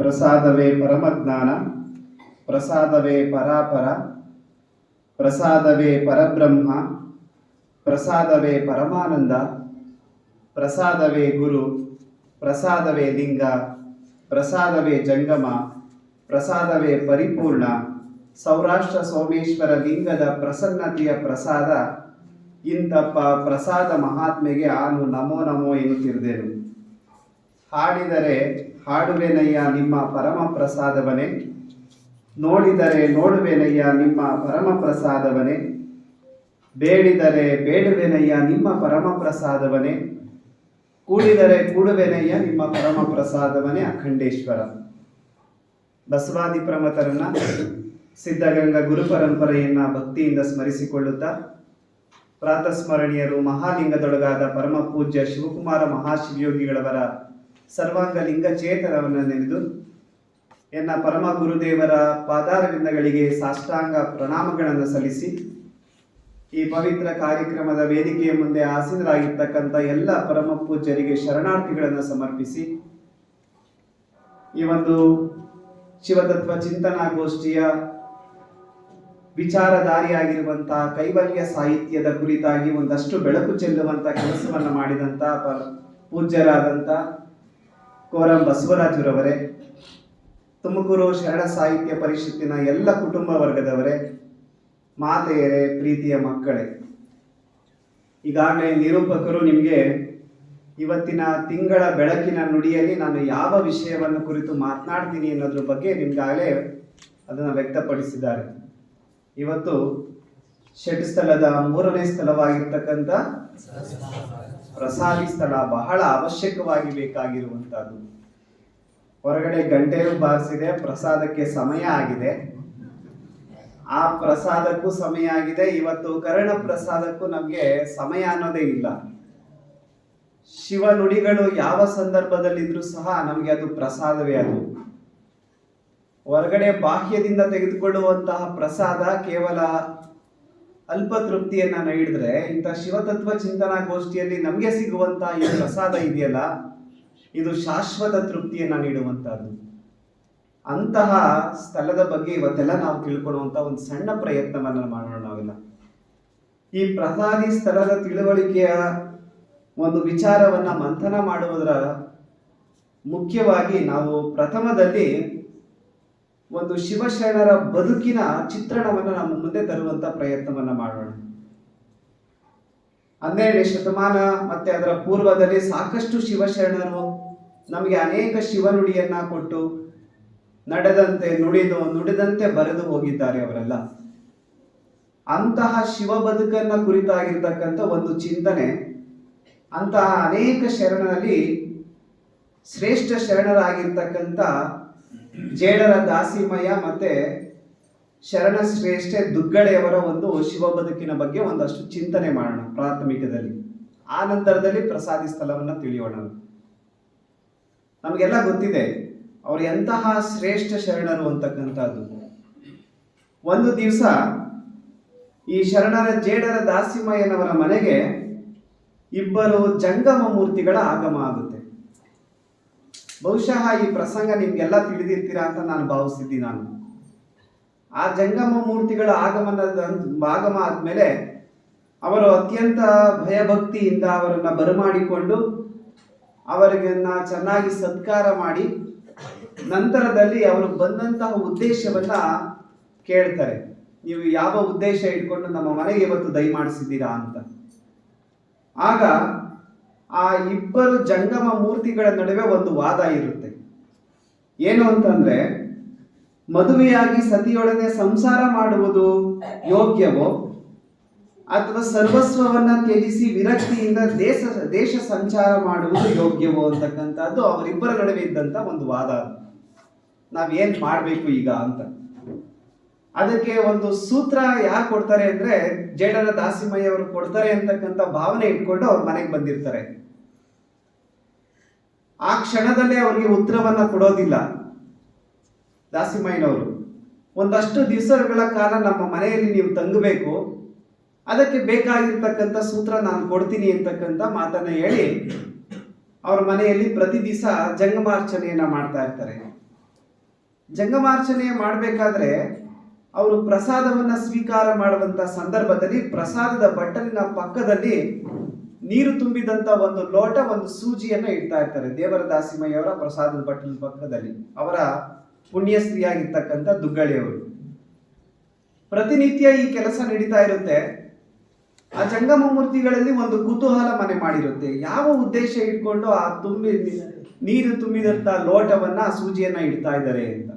ಪ್ರಸಾದವೇ ಪರಮಜ್ಞಾನ, ಪ್ರಸಾದವೇ ಪರಾಪರ, ಪ್ರಸಾದವೇ ಪರಬ್ರಹ್ಮ, ಪ್ರಸಾದವೇ ಪರಮಾನಂದ, ಪ್ರಸಾದವೇ ಗುರು, ಪ್ರಸಾದವೇ ಲಿಂಗ, ಪ್ರಸಾದವೇ ಜಂಗಮ, ಪ್ರಸಾದವೇ ಪರಿಪೂರ್ಣ, ಸೌರಾಷ್ಟ್ರ ಸೋಮೇಶ್ವರ ಲಿಂಗದ ಪ್ರಸನ್ನತೆಯ ಪ್ರಸಾದ, ಇಂತಪ್ಪ ಪ್ರಸಾದ ಮಹಾತ್ಮೆಗೆ ಆನು ನಮೋ ನಮೋ ಎನ್ನುತ್ತಿರುವೆನು ಹಾಡಿದರೆ ಹಾಡುವೆನಯ್ಯ ನಿಮ್ಮ ಪರಮ ಪ್ರಸಾದವನೇ ನೋಡಿದರೆ ನೋಡುವೆನಯ್ಯ ನಿಮ್ಮ ಪರಮ ಪ್ರಸಾದವನೇ ಬೇಡಿದರೆ ಬೇಡುವೆನಯ್ಯ ನಿಮ್ಮ ಪರಮ ಪ್ರಸಾದವನೇ ಕೂಡಿದರೆ ಕೂಡುವೆನಯ್ಯ ನಿಮ್ಮ ಪರಮ ಪ್ರಸಾದವನೇ ಅಖಂಡೇಶ್ವರ. ಬಸವಾದಿ ಪ್ರಮತರನ್ನ ಸಿದ್ಧಗಂಗಾ ಗುರು ಪರಂಪರೆಯನ್ನ ಭಕ್ತಿಯಿಂದ ಸ್ಮರಿಸಿಕೊಳ್ಳುತ್ತಾ ಪ್ರಾತಸ್ಮರಣೀಯರು ಮಹಾಲಿಂಗದೊಳಗಾದ ಪರಮ ಪೂಜ್ಯ ಶಿವಕುಮಾರ ಮಹಾಶಿವಯೋಗಿಗಳವರ ಸರ್ವಾಂಗ ಲಿಂಗ ಚೇತನವನ್ನು ನೆನೆದು ಎನ್ನ ಪರಮ ಗುರುದೇವರ ಪಾದಾರವಿಂದಗಳಿಗೆ ಸಾಷ್ಟಾಂಗ ಪ್ರಣಾಮಗಳನ್ನು ಸಲ್ಲಿಸಿ ಈ ಪವಿತ್ರ ಕಾರ್ಯಕ್ರಮದ ವೇದಿಕೆಯ ಮುಂದೆ ಆಸೀನರಾಗಿರ್ತಕ್ಕಂಥ ಎಲ್ಲ ಪರಮ ಪೂಜ್ಯರಿಗೆ ಶರಣಾರ್ಥಿಗಳನ್ನು ಸಮರ್ಪಿಸಿ ಈ ಒಂದು ಶಿವತತ್ವ ಚಿಂತನಾ ಗೋಷ್ಠಿಯ ವಿಚಾರಧಾರಿಯಾಗಿರುವಂತಹ ಕೈವಲ್ಯ ಸಾಹಿತ್ಯದ ಕುರಿತಾಗಿ ಒಂದಷ್ಟು ಬೆಳಕು ಚೆಲ್ಲುವಂತ ಕೆಲಸವನ್ನು ಮಾಡಿದಂತ ಪೂಜ್ಯರಾದಂಥ ಕೋರಂ ಬಸವರಾಜರವರೇ, ತುಮಕೂರು ಶರಣ ಸಾಹಿತ್ಯ ಪರಿಷತ್ತಿನ ಎಲ್ಲ ಕುಟುಂಬ ವರ್ಗದವರೇ, ಮಾತೆಯರೇ, ಪ್ರೀತಿಯ ಮಕ್ಕಳೇ. ಈಗಾಗಲೇ ನಿರೂಪಕರು ನಿಮಗೆ ಇವತ್ತಿನ ತಿಂಗಳ ಬೆಳಕಿನ ನುಡಿಯಲ್ಲಿ ನಾನು ಯಾವ ವಿಷಯವನ್ನು ಕುರಿತು ಮಾತನಾಡ್ತೀನಿ ಅನ್ನೋದ್ರ ಬಗ್ಗೆ ನಿಮ್ಗಾಗಲೇ ಅದನ್ನು ವ್ಯಕ್ತಪಡಿಸಿದ್ದಾರೆ. ಇವತ್ತು ಷಟ್ ಸ್ಥಳದ ಮೂರನೇ ಸ್ಥಳವಾಗಿರ್ತಕ್ಕಂಥ ಪ್ರಸಾದಿ ಸ್ಥಳ ಬಹಳ ಅವಶ್ಯಕವಾಗಿ ಬೇಕಾಗಿರುವಂತಹದ್ದು ಹೊರಗಡೆ ಗಂಟೆಯೂ ಬಾರಿಸಿದೆ, ಪ್ರಸಾದಕ್ಕೆ ಸಮಯ ಆಗಿದೆ. ಆ ಪ್ರಸಾದಕ್ಕೂ ಸಮಯ ಆಗಿದೆ. ಇವತ್ತು ಕರ್ಣ ಪ್ರಸಾದಕ್ಕೂ ನಮಗೆ ಸಮಯ ಅನ್ನೋದೇ ಇಲ್ಲ. ಶಿವ ನುಡಿಗಳು ಯಾವ ಸಂದರ್ಭದಲ್ಲಿದ್ರೂ ಸಹ ನಮಗೆ ಅದು ಪ್ರಸಾದವೇ ಅದು. ಹೊರಗಡೆ ಬಾಹ್ಯದಿಂದ ತೆಗೆದುಕೊಳ್ಳುವಂತಹ ಪ್ರಸಾದ ಕೇವಲ ಅಲ್ಪ ತೃಪ್ತಿಯನ್ನ ನೀಡಿದ್ರೆ ಇಂಥ ಶಿವತತ್ವ ಚಿಂತನಾ ಗೋಷ್ಠಿಯಲ್ಲಿ ನಮಗೆ ಸಿಗುವಂತ ಈ ಪ್ರಸಾದ ಇದೆಯಲ್ಲ? ಇದು ಶಾಶ್ವತ ತೃಪ್ತಿಯನ್ನ ನೀಡುವಂತಹದ್ದು ಅಂತಹ ಸ್ಥಳದ ಬಗ್ಗೆ ಇವತ್ತೆಲ್ಲ ನಾವು ತಿಳ್ಕೊಳ್ಳುವಂತ ಒಂದು ಸಣ್ಣ ಪ್ರಯತ್ನವನ್ನ ಮಾಡೋಣ ನಾವೆಲ್ಲ. ಈ ಪ್ರಸಾದಿ ಸ್ಥಳದ ತಿಳುವಳಿಕೆಯ ಒಂದು ವಿಚಾರವನ್ನ ಮಂಥನ ಮಾಡುವುದರ ಮುಖ್ಯವಾಗಿ ನಾವು ಪ್ರಥಮದಲ್ಲಿ ಒಂದು ಶಿವಶರಣರ ಬದುಕಿನ ಚಿತ್ರಣವನ್ನು ನಮ್ಮ ಮುಂದೆ ತರುವಂತ ಪ್ರಯತ್ನವನ್ನ ಮಾಡೋಣ. ಹನ್ನೆರಡನೇ ಶತಮಾನ ಮತ್ತೆ ಅದರ ಪೂರ್ವದಲ್ಲಿ ಸಾಕಷ್ಟು ಶಿವಶರಣರು ನಮಗೆ ಅನೇಕ ಶಿವನುಡಿಯನ್ನ ಕೊಟ್ಟು ನಡೆದಂತೆ ನುಡಿದು, ನುಡಿದಂತೆ ಬರೆದು ಹೋಗಿದ್ದಾರೆ ಅವರೆಲ್ಲ. ಅಂತಹ ಶಿವ ಬದುಕನ್ನ ಕುರಿತಾಗಿರ್ತಕ್ಕಂಥ ಒಂದು ಚಿಂತನೆ ಅಂತಹ ಅನೇಕ ಶರಣರಲ್ಲಿ ಶ್ರೇಷ್ಠ ಶರಣರಾಗಿರ್ತಕ್ಕಂಥ ಜೇಡರ ದಾಸಿಮಯ ಮತ್ತೆ ಶರಣ ಶ್ರೇಷ್ಠ ದುಗ್ಗಳೆಯವರ ಒಂದು ಶಿವ ಬದುಕಿನ ಬಗ್ಗೆ ಒಂದಷ್ಟು ಚಿಂತನೆ ಮಾಡೋಣ ಪ್ರಾಥಮಿಕದಲ್ಲಿ. ಆ ನಂತರದಲ್ಲಿ ಪ್ರಸಾದಿ ಸ್ಥಳವನ್ನ ತಿಳಿಯೋಣ. ನಮಗೆಲ್ಲ ಗೊತ್ತಿದೆ, ಅವರು ಎಂತಹ ಶ್ರೇಷ್ಠ ಶರಣರು ಅಂತಕ್ಕಂಥದ್ದು. ಒಂದು ದಿವಸ ಈ ಶರಣರ ಜೇಡರ ದಾಸಿಮಯ್ಯನವರ ಮನೆಗೆ ಇಬ್ಬರು ಜಂಗಮ ಮೂರ್ತಿಗಳ ಆಗಮ ಆಗುತ್ತೆ ಬಹುಶಃ ಈ ಪ್ರಸಂಗ ನಿಮ್ಗೆಲ್ಲ ತಿಳಿದಿರ್ತೀರಾ ಅಂತ ನಾನು ಭಾವಿಸಿದ್ದೀನಿ ನಾನು. ಆ ಜಂಗಮ ಮೂರ್ತಿಗಳ ಆಗಮನದ ಆಗಮ ಆದ್ಮೇಲೆ ಅವರು ಅತ್ಯಂತ ಭಯಭಕ್ತಿಯಿಂದ ಅವರನ್ನ ಬರಮಾಡಿಕೊಂಡು ಅವರಿಗನ್ನ ಚೆನ್ನಾಗಿ ಸತ್ಕಾರ ಮಾಡಿ ನಂತರದಲ್ಲಿ ಅವರು ಬಂದಂತಹ ಉದ್ದೇಶವನ್ನ ಕೇಳ್ತಾರೆ. ನೀವು ಯಾವ ಉದ್ದೇಶ ಇಟ್ಕೊಂಡು ನಮ್ಮ ಮನೆಗೆ ಇವತ್ತು ದಯಮಾಡಿಸಿದ್ದೀರಾ ಅಂತ. ಆಗ ಆ ಇಬ್ಬರು ಜಂಗಮ ಮೂರ್ತಿಗಳ ನಡುವೆ ಒಂದು ವಾದ ಇರುತ್ತೆ. ಏನು ಅಂತಂದ್ರೆ, ಮದುವೆಯಾಗಿ ಸತಿಯೊಡನೆ ಸಂಸಾರ ಮಾಡುವುದು ಯೋಗ್ಯವೋ, ಅಥವಾ ಸರ್ವಸ್ವವನ್ನ ತ್ಯಜಿಸಿ ವಿರಕ್ತಿಯಿಂದ ದೇಶ ದೇಶ ಸಂಚಾರ ಮಾಡುವುದು ಯೋಗ್ಯವೋ ಅಂತಕ್ಕಂಥದ್ದು ಅವರಿಬ್ಬರ ನಡುವೆ ಇದ್ದಂತ ಒಂದು ವಾದ. ನಾವೇನ್ ಮಾಡಬೇಕು ಈಗ ಅಂತ. ಅದಕ್ಕೆ ಒಂದು ಸೂತ್ರ ಯಾಕೆ ಕೊಡ್ತಾರೆ ಅಂದ್ರೆ ಜೇಡರ ದಾಸಿಮಯ್ಯ ಅವರು ಕೊಡ್ತಾರೆ ಅಂತಕ್ಕಂಥ ಭಾವನೆ ಇಟ್ಕೊಂಡು ಅವ್ರ ಮನೆಗೆ ಬಂದಿರ್ತಾರೆ. ಆ ಕ್ಷಣದಲ್ಲೇ ಅವರಿಗೆ ಉತ್ತರವನ್ನ ಕೊಡೋದಿಲ್ಲ. ದಾಸಿಮಯ್ಯನವರು ಒಂದಷ್ಟು ದಿವಸಗಳ ಕಾಲ ನಮ್ಮ ಮನೆಯಲ್ಲಿ ನೀವು ತಂಗಬೇಕು. ಅದಕ್ಕೆ ಬೇಕಾಗಿರ್ತಕ್ಕಂಥ ಸೂತ್ರ ನಾನು ಕೊಡ್ತೀನಿ ಅಂತಕ್ಕಂಥ ಮಾತನ್ನ ಹೇಳಿ ಅವ್ರ ಮನೆಯಲ್ಲಿ ಪ್ರತಿ ದಿವಸ ಜಂಗಮಾರ್ಚನೆಯನ್ನ ಮಾಡ್ತಾ ಇರ್ತಾರೆ. ಜಂಗಮಾರ್ಚನೆ ಮಾಡಬೇಕಾದ್ರೆ ಅವರು ಪ್ರಸಾದವನ್ನ ಸ್ವೀಕಾರ ಮಾಡುವಂತ ಸಂದರ್ಭದಲ್ಲಿ ಪ್ರಸಾದದ ಬಟ್ಟಲಿನ ಪಕ್ಕದಲ್ಲಿ ನೀರು ತುಂಬಿದಂತ ಒಂದು ಲೋಟ ಒಂದು ಸೂಜಿಯನ್ನ ಇಡ್ತಾ ಇರ್ತಾರೆ ದೇವರ ದಾಸಿಮಯ್ಯವರ ಪ್ರಸಾದದ ಬಟ್ಟಲ ಪಕ್ಕದಲ್ಲಿ. ಅವರ ಪುಣ್ಯಸ್ತ್ರೀಯಾಗಿರ್ತಕ್ಕಂಥ ದುಗ್ಗಳಿಯವರು ಪ್ರತಿನಿತ್ಯ ಈ ಕೆಲಸ ನಡೀತಾ ಇರುತ್ತೆ. ಆ ಜಂಗಮ ಮೂರ್ತಿಗಳಲ್ಲಿ ಒಂದು ಕುತೂಹಲ ಮನೆ ಮಾಡಿರುತ್ತೆ. ಯಾವ ಉದ್ದೇಶ ಇಟ್ಕೊಂಡು ಆ ತುಂಬಿ ನೀರು ತುಂಬಿದಂತ ಲೋಟವನ್ನ ಸೂಜಿಯನ್ನ ಇಡ್ತಾ ಇದ್ದಾರೆ ಅಂತ.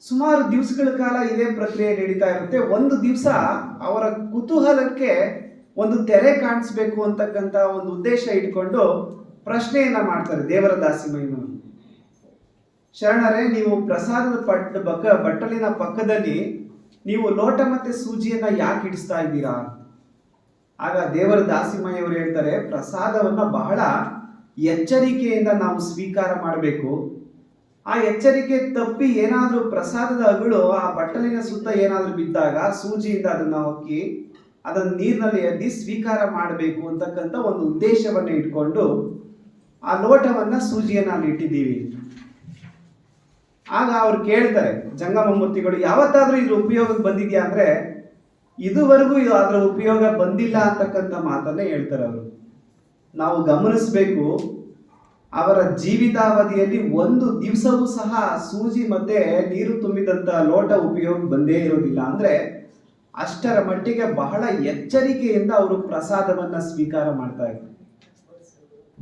ಸುಮಾರು ದಿವಸಗಳ ಕಾಲ ಇದೇ ಪ್ರಕ್ರಿಯೆ ನಡೀತಾ ಇರುತ್ತೆ. ಒಂದು ದಿವಸ ಅವರ ಕುತೂಹಲಕ್ಕೆ ಒಂದು ತೆರೆ ಕಾಣಿಸ್ಬೇಕು ಅಂತಕ್ಕಂಥ ಒಂದು ಉದ್ದೇಶ ಇಟ್ಕೊಂಡು ಪ್ರಶ್ನೆಯನ್ನ ಮಾಡ್ತಾರೆ ದೇವರ ದಾಸಿಮಯ್ಯನವರು ಶರಣರೇ, ನೀವು ಪ್ರಸಾದದ ಪಟ್ಟ ಬಕ ಬಟ್ಟಲಿನ ಪಕ್ಕದಲ್ಲಿ ನೀವು ಲೋಟ ಮತ್ತೆ ಸೂಜಿಯನ್ನ ಯಾಕೆ ಇಡಿಸ್ತಾ ಇದ್ದೀರಾ? ಆಗ ದೇವರ ದಾಸಿಮಯ್ಯವರು ಹೇಳ್ತಾರೆ, ಪ್ರಸಾದವನ್ನ ಬಹಳ ಎಚ್ಚರಿಕೆಯಿಂದ ನಾವು ಸ್ವೀಕಾರ ಮಾಡಬೇಕು. ಆ ಎಚ್ಚರಿಕೆ ತಪ್ಪಿ ಏನಾದರೂ ಪ್ರಸಾದದ ಅಗಳು ಆ ಬಟ್ಟಲಿನ ಸುತ್ತ ಏನಾದರೂ ಬಿದ್ದಾಗ ಸೂಜಿಯಿಂದ ಅದನ್ನ ಹೊಕ್ಕಿ ಅದನ್ನ ನೀರಿನಲ್ಲಿ ಎದ್ದಿ ಸ್ವೀಕಾರ ಮಾಡಬೇಕು ಅಂತಕ್ಕಂಥ ಒಂದು ಉದ್ದೇಶವನ್ನು ಇಟ್ಕೊಂಡು ಆ ಲೋಟವನ್ನು ಸೂಜಿಯನ್ನು ಅಲ್ಲಿ ಇಟ್ಟಿದ್ದೀವಿ. ಆಗ ಅವ್ರು ಕೇಳ್ತಾರೆ ಜಂಗಮ ಮೂರ್ತಿಗಳು ಯಾವತ್ತಾದ್ರೂ ಇದ್ರ ಉಪಯೋಗಕ್ಕೆ ಬಂದಿದ್ಯಾ ಅಂದ್ರೆ, ಇದುವರೆಗೂ ಇದು ಅದರ ಉಪಯೋಗ ಬಂದಿಲ್ಲ ಅಂತಕ್ಕಂಥ ಮಾತನ್ನೇ ಹೇಳ್ತಾರೆ ಅವರು. ನಾವು ಗಮನಿಸಬೇಕು, ಅವರ ಜೀವಿತಾವಧಿಯಲ್ಲಿ ಒಂದು ದಿವಸವೂ ಸಹ ಸೂಜಿ ಮತ್ತೆ ನೀರು ತುಂಬಿದಂತ ಲೋಟ ಉಪಯೋಗ ಬಂದೇ ಇರೋದಿಲ್ಲ ಅಂದ್ರೆ ಅಷ್ಟರ ಮಟ್ಟಿಗೆ ಬಹಳ ಎಚ್ಚರಿಕೆಯಿಂದ ಅವರು ಪ್ರಸಾದವನ್ನ ಸ್ವೀಕಾರ ಮಾಡ್ತಾ ಇದ್ರು.